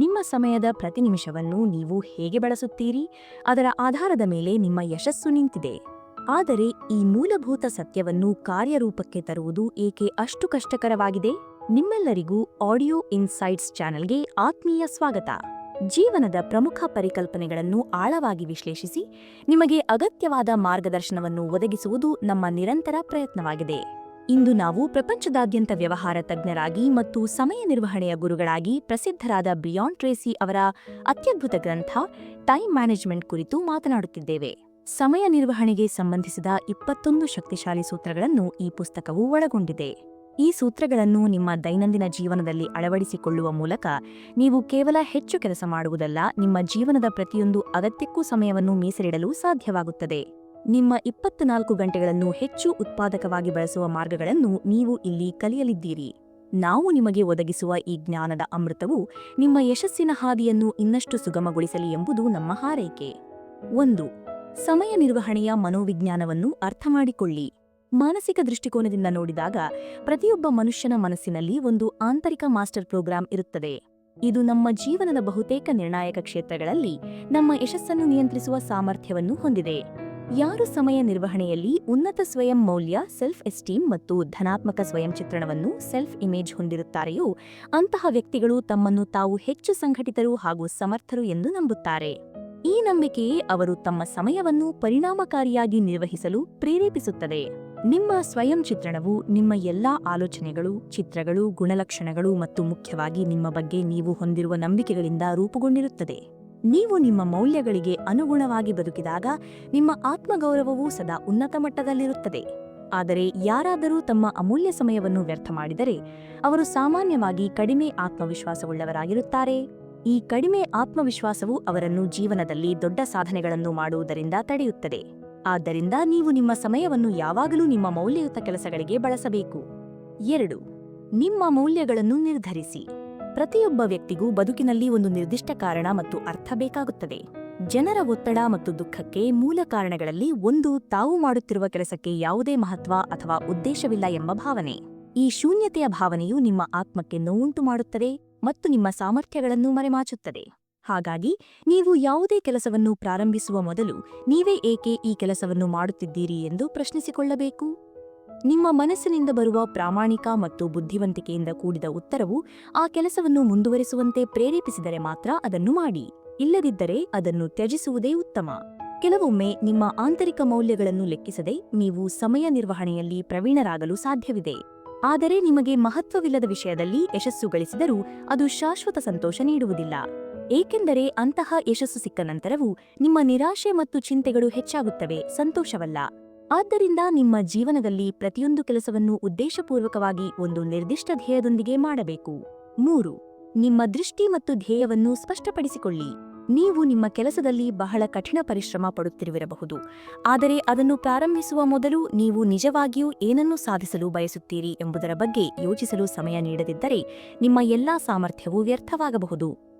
ನಿಮ್ಮ ಸಮಯದ ಪ್ರತಿ ನಿಮಿಷವನ್ನು ನೀವು ಹೇಗೆ ಬಳಸುತ್ತೀರಿ? ಅದರ ಆಧಾರದ ಮೇಲೆ ನಿಮ್ಮ ಯಶಸ್ಸು ನಿಂತಿದೆ. ಆದರೆ ಈ ಮೂಲಭೂತ ಸತ್ಯವನ್ನು ಕಾರ್ಯರೂಪಕ್ಕೆ ತರುವುದು ಏಕೆ ಅಷ್ಟು ಕಷ್ಟಕರವಾಗಿದೆ? ನಿಮ್ಮೆಲ್ಲರಿಗೂ ಆಡಿಯೋ ಇನ್ಸೈಟ್ಸ್ ಚಾನೆಲ್ಗೆ ಆತ್ಮೀಯ ಸ್ವಾಗತ. ಜೀವನದ ಪ್ರಮುಖ ಪರಿಕಲ್ಪನೆಗಳನ್ನು ಆಳವಾಗಿ ವಿಶ್ಲೇಷಿಸಿ, ನಿಮಗೆ ಅಗತ್ಯವಾದ ಮಾರ್ಗದರ್ಶನವನ್ನು ಒದಗಿಸುವುದು ನಮ್ಮ ನಿರಂತರ ಪ್ರಯತ್ನವಾಗಿದೆ. ಇಂದು ನಾವು ಪ್ರಪಂಚದಾದ್ಯಂತ ವ್ಯವಹಾರ ತಜ್ಞರಾಗಿ ಮತ್ತು ಸಮಯ ನಿರ್ವಹಣೆಯ ಗುರುಗಳಾಗಿ ಪ್ರಸಿದ್ಧರಾದ ಬಿಯಾಂಡ್ ಟ್ರೇಸಿ ಅವರ ಅತ್ಯದ್ಭುತ ಗ್ರಂಥ, ಟೈಮ್ ಮ್ಯಾನೇಜ್ಮೆಂಟ್ ಕುರಿತು ಮಾತನಾಡುತ್ತಿದ್ದೇವೆ. ಸಮಯ ನಿರ್ವಹಣೆಗೆ ಸಂಬಂಧಿಸಿದ ಇಪ್ಪತ್ತೊಂದು ಶಕ್ತಿಶಾಲಿ ಸೂತ್ರಗಳನ್ನು ಈ ಪುಸ್ತಕವು ಒಳಗೊಂಡಿದೆ. ಈ ಸೂತ್ರಗಳನ್ನು ನಿಮ್ಮ ದೈನಂದಿನ ಜೀವನದಲ್ಲಿ ಅಳವಡಿಸಿಕೊಳ್ಳುವ ಮೂಲಕ ನೀವು ಕೇವಲ ಹೆಚ್ಚು ಕೆಲಸ ಮಾಡುವುದಲ್ಲ, ನಿಮ್ಮ ಜೀವನದ ಪ್ರತಿಯೊಂದು ಅಗತ್ಯಕ್ಕೂ ಸಮಯವನ್ನು ಮೀಸಲಿಡಲು ಸಾಧ್ಯವಾಗುತ್ತದೆ. ನಿಮ್ಮ ಇಪ್ಪತ್ನಾಲ್ಕು ಗಂಟೆಗಳನ್ನು ಹೆಚ್ಚು ಉತ್ಪಾದಕವಾಗಿ ಬಳಸುವ ಮಾರ್ಗಗಳನ್ನು ನೀವು ಇಲ್ಲಿ ಕಲಿಯಲಿದ್ದೀರಿ. ನಾವು ನಿಮಗೆ ಒದಗಿಸುವ ಈ ಜ್ಞಾನದ ಅಮೃತವು ನಿಮ್ಮ ಯಶಸ್ಸಿನ ಹಾದಿಯನ್ನು ಇನ್ನಷ್ಟು ಸುಗಮಗೊಳಿಸಲಿ ಎಂಬುದು ನಮ್ಮ ಹಾರೈಕೆ. ಒಂದು, ಸಮಯ ನಿರ್ವಹಣೆಯ ಮನೋವಿಜ್ಞಾನವನ್ನು ಅರ್ಥಮಾಡಿಕೊಳ್ಳಿ. ಮಾನಸಿಕ ದೃಷ್ಟಿಕೋನದಿಂದ ನೋಡಿದಾಗ ಪ್ರತಿಯೊಬ್ಬ ಮನುಷ್ಯನ ಮನಸ್ಸಿನಲ್ಲಿ ಒಂದು ಆಂತರಿಕ ಮಾಸ್ಟರ್ ಪ್ರೋಗ್ರಾಂ ಇರುತ್ತದೆ. ಇದು ನಮ್ಮ ಜೀವನದ ಬಹುತೇಕ ನಿರ್ಣಾಯಕ ಕ್ಷೇತ್ರಗಳಲ್ಲಿ ನಮ್ಮ ಯಶಸ್ಸನ್ನು ನಿಯಂತ್ರಿಸುವ ಸಾಮರ್ಥ್ಯವನ್ನು ಹೊಂದಿದೆ. ಯಾರು ಸಮಯ ನಿರ್ವಹಣೆಯಲ್ಲಿ ಉನ್ನತ ಸ್ವಯಂ ಮೌಲ್ಯ ಸೆಲ್ಫ್ ಎಸ್ಟೀಮ್ ಮತ್ತು ಧನಾತ್ಮಕ ಸ್ವಯಂ ಚಿತ್ರಣವನ್ನು ಸೆಲ್ಫ್ ಇಮೇಜ್ ಹೊಂದಿರುತ್ತಾರೆಯೋ, ಅಂತಹ ವ್ಯಕ್ತಿಗಳು ತಮ್ಮನ್ನು ತಾವು ಹೆಚ್ಚು ಸಂಘಟಿತರು ಹಾಗೂ ಸಮರ್ಥರು ಎಂದು ನಂಬುತ್ತಾರೆ. ಈ ನಂಬಿಕೆಯೇ ಅವರು ತಮ್ಮ ಸಮಯವನ್ನು ಪರಿಣಾಮಕಾರಿಯಾಗಿ ನಿರ್ವಹಿಸಲು ಪ್ರೇರೇಪಿಸುತ್ತದೆ. ನಿಮ್ಮ ಸ್ವಯಂ ಚಿತ್ರಣವು ನಿಮ್ಮ ಎಲ್ಲಾ ಆಲೋಚನೆಗಳು, ಚಿತ್ರಗಳು, ಗುಣಲಕ್ಷಣಗಳು ಮತ್ತು ಮುಖ್ಯವಾಗಿ ನಿಮ್ಮ ಬಗ್ಗೆ ನೀವು ಹೊಂದಿರುವ ನಂಬಿಕೆಗಳಿಂದ ರೂಪುಗೊಂಡಿರುತ್ತದೆ. ನೀವು ನಿಮ್ಮ ಮೌಲ್ಯಗಳಿಗೆ ಅನುಗುಣವಾಗಿ ಬದುಕಿದಾಗ ನಿಮ್ಮ ಆತ್ಮಗೌರವವು ಸದಾ ಉನ್ನತ ಮಟ್ಟದಲ್ಲಿರುತ್ತದೆ. ಆದರೆ ಯಾರಾದರೂ ತಮ್ಮ ಅಮೂಲ್ಯ ಸಮಯವನ್ನು ವ್ಯರ್ಥ ಮಾಡಿದರೆ, ಅವರು ಸಾಮಾನ್ಯವಾಗಿ ಕಡಿಮೆ ಆತ್ಮವಿಶ್ವಾಸವುಳ್ಳವರಾಗಿರುತ್ತಾರೆ. ಈ ಕಡಿಮೆ ಆತ್ಮವಿಶ್ವಾಸವು ಅವರನ್ನು ಜೀವನದಲ್ಲಿ ದೊಡ್ಡ ಸಾಧನೆಗಳನ್ನು ಮಾಡುವುದರಿಂದ ತಡೆಯುತ್ತದೆ. ಆದ್ದರಿಂದ ನೀವು ನಿಮ್ಮ ಸಮಯವನ್ನು ಯಾವಾಗಲೂ ನಿಮ್ಮ ಮೌಲ್ಯಯುತ ಕೆಲಸಗಳಿಗೆ ಬಳಸಬೇಕು. ಎರಡು, ನಿಮ್ಮ ಮೌಲ್ಯಗಳನ್ನು ನಿರ್ಧರಿಸಿ. ಪ್ರತಿಯೊಬ್ಬ ವ್ಯಕ್ತಿಗೂ ಬದುಕಿನಲ್ಲಿ ಒಂದು ನಿರ್ದಿಷ್ಟ ಕಾರಣ ಮತ್ತು ಅರ್ಥ ಬೇಕಾಗುತ್ತದೆ. ಜನರ ಒತ್ತಡ ಮತ್ತು ದುಃಖಕ್ಕೆ ಮೂಲ ಕಾರಣಗಳಲ್ಲಿ ಒಂದು ತಾವು ಮಾಡುತ್ತಿರುವ ಕೆಲಸಕ್ಕೆ ಯಾವುದೇ ಮಹತ್ವ ಅಥವಾ ಉದ್ದೇಶವಿಲ್ಲ ಎಂಬ ಭಾವನೆ. ಈ ಶೂನ್ಯತೆಯ ಭಾವನೆಯು ನಿಮ್ಮ ಆತ್ಮಕ್ಕೆ ನೋವುಂಟು ಮಾಡುತ್ತದೆ ಮತ್ತು ನಿಮ್ಮ ಸಾಮರ್ಥ್ಯಗಳನ್ನು ಮರೆಮಾಚುತ್ತದೆ. ಹಾಗಾಗಿ, ನೀವು ಯಾವುದೇ ಕೆಲಸವನ್ನು ಪ್ರಾರಂಭಿಸುವ ಮೊದಲು ನೀವೇ ಏಕೆ ಈ ಕೆಲಸವನ್ನು ಮಾಡುತ್ತಿದ್ದೀರಿ ಎಂದು ಪ್ರಶ್ನಿಸಿಕೊಳ್ಳಬೇಕು. ನಿಮ್ಮ ಮನಸ್ಸಿನಿಂದ ಬರುವ ಪ್ರಾಮಾಣಿಕ ಮತ್ತು ಬುದ್ಧಿವಂತಿಕೆಯಿಂದ ಕೂಡಿದ ಉತ್ತರವು ಆ ಕೆಲಸವನ್ನು ಮುಂದುವರಿಸುವಂತೆ ಪ್ರೇರೇಪಿಸಿದರೆ ಮಾತ್ರ ಅದನ್ನು ಮಾಡಿ. ಇಲ್ಲದಿದ್ದರೆ ಅದನ್ನು ತ್ಯಜಿಸುವುದೇ ಉತ್ತಮ. ಕೆಲವೊಮ್ಮೆ ನಿಮ್ಮ ಆಂತರಿಕ ಮೌಲ್ಯಗಳನ್ನು ಲೆಕ್ಕಿಸದೆ ನೀವು ಸಮಯ ನಿರ್ವಹಣೆಯಲ್ಲಿ ಪ್ರವೀಣರಾಗಲು ಸಾಧ್ಯವಿದೆ. ಆದರೆ ನಿಮಗೆ ಮಹತ್ವವಿಲ್ಲದ ವಿಷಯದಲ್ಲಿ ಯಶಸ್ಸು ಗಳಿಸಿದರೂ ಅದು ಶಾಶ್ವತ ಸಂತೋಷ ನೀಡುವುದಿಲ್ಲ. ಏಕೆಂದರೆ ಅಂತಹ ಯಶಸ್ಸು ಸಿಕ್ಕ ನಂತರವೂ ನಿಮ್ಮ ನಿರಾಶೆ ಮತ್ತು ಚಿಂತೆಗಳು ಹೆಚ್ಚಾಗುತ್ತವೆ, ಸಂತೋಷವಲ್ಲ. ಆದ್ದರಿಂದ ನಿಮ್ಮ ಜೀವನದಲ್ಲಿ ಪ್ರತಿಯೊಂದು ಕೆಲಸವನ್ನು ಉದ್ದೇಶಪೂರ್ವಕವಾಗಿ ಒಂದು ನಿರ್ದಿಷ್ಟ ಧ್ಯೇಯದೊಂದಿಗೆ ಮಾಡಬೇಕು. ಮೂರು, ನಿಮ್ಮ ದೃಷ್ಟಿ ಮತ್ತು ಧ್ಯೇಯವನ್ನು ಸ್ಪಷ್ಟಪಡಿಸಿಕೊಳ್ಳಿ. ನೀವು ನಿಮ್ಮ ಕೆಲಸದಲ್ಲಿ ಬಹಳ ಕಠಿಣ ಪರಿಶ್ರಮ ಪಡುತ್ತಿರುವಿರಬಹುದು. ಆದರೆ ಅದನ್ನು ಪ್ರಾರಂಭಿಸುವ ಮೊದಲು ನೀವು ನಿಜವಾಗಿಯೂ ಏನನ್ನು ಸಾಧಿಸಲು ಬಯಸುತ್ತೀರಿ ಎಂಬುದರ ಬಗ್ಗೆ ಯೋಚಿಸಲು ಸಮಯ ನೀಡದಿದ್ದರೆ ನಿಮ್ಮ ಎಲ್ಲಾ ಸಾಮರ್ಥ್ಯವೂ ವ್ಯರ್ಥವಾಗಬಹುದು.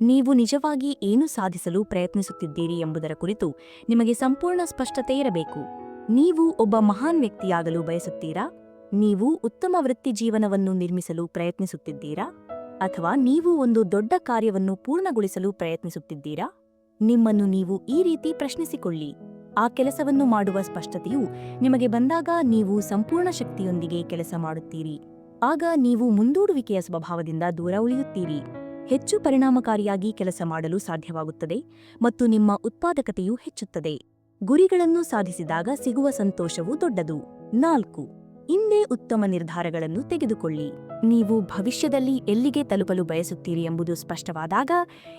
ನೀವು ನಿಜವಾಗಿ ಏನು ಸಾಧಿಸಲು ಪ್ರಯತ್ನಿಸುತ್ತಿದ್ದೀರಿ ಎಂಬುದರ ಕುರಿತು ನಿಮಗೆ ಸಂಪೂರ್ಣ ಸ್ಪಷ್ಟತೆ ಇರಬೇಕು. ನೀವು ಒಬ್ಬ ಮಹಾನ್ ವ್ಯಕ್ತಿಯಾಗಲು ಬಯಸುತ್ತೀರಾ? ನೀವು ಉತ್ತಮ ವೃತ್ತಿ ಜೀವನವನ್ನು ನಿರ್ಮಿಸಲು ಪ್ರಯತ್ನಿಸುತ್ತಿದ್ದೀರಾ? ಅಥವಾ ನೀವು ಒಂದು ದೊಡ್ಡ ಕಾರ್ಯವನ್ನು ಪೂರ್ಣಗೊಳಿಸಲು ಪ್ರಯತ್ನಿಸುತ್ತಿದ್ದೀರಾ? ನಿಮ್ಮನ್ನು ನೀವು ಈ ರೀತಿ ಪ್ರಶ್ನಿಸಿಕೊಳ್ಳಿ. ಆ ಕೆಲಸವನ್ನು ಮಾಡುವ ಸ್ಪಷ್ಟತೆಯು ನಿಮಗೆ ಬಂದಾಗ ನೀವು ಸಂಪೂರ್ಣ ಶಕ್ತಿಯೊಂದಿಗೆ ಕೆಲಸ ಮಾಡುತ್ತೀರಿ. ಆಗ ನೀವು ಮುಂದೂಡುವಿಕೆಯ ಸ್ವಭಾವದಿಂದ ದೂರ ಉಳಿಯುತ್ತೀರಿ. ಹೆಚ್ಚು ಪರಿಣಾಮಕಾರಿಯಾಗಿ ಕೆಲಸ ಮಾಡಲು ಸಾಧ್ಯವಾಗುತ್ತದೆ ಮತ್ತು ನಿಮ್ಮ ಉತ್ಪಾದಕತೆಯು ಹೆಚ್ಚುತ್ತದೆ. ಗುರಿಗಳನ್ನು ಸಾಧಿಸಿದಾಗ ಸಿಗುವ ಸಂತೋಷವು ದೊಡ್ಡದು. ನಾಲ್ಕು ಇಂದೇ ಉತ್ತಮ ನಿರ್ಧಾರಗಳನ್ನು ತೆಗೆದುಕೊಳ್ಳಿ. ನೀವು ಭವಿಷ್ಯದಲ್ಲಿ ಎಲ್ಲಿಗೆ ತಲುಪಲು ಬಯಸುತ್ತೀರಿ ಎಂಬುದು ಸ್ಪಷ್ಟವಾದಾಗ,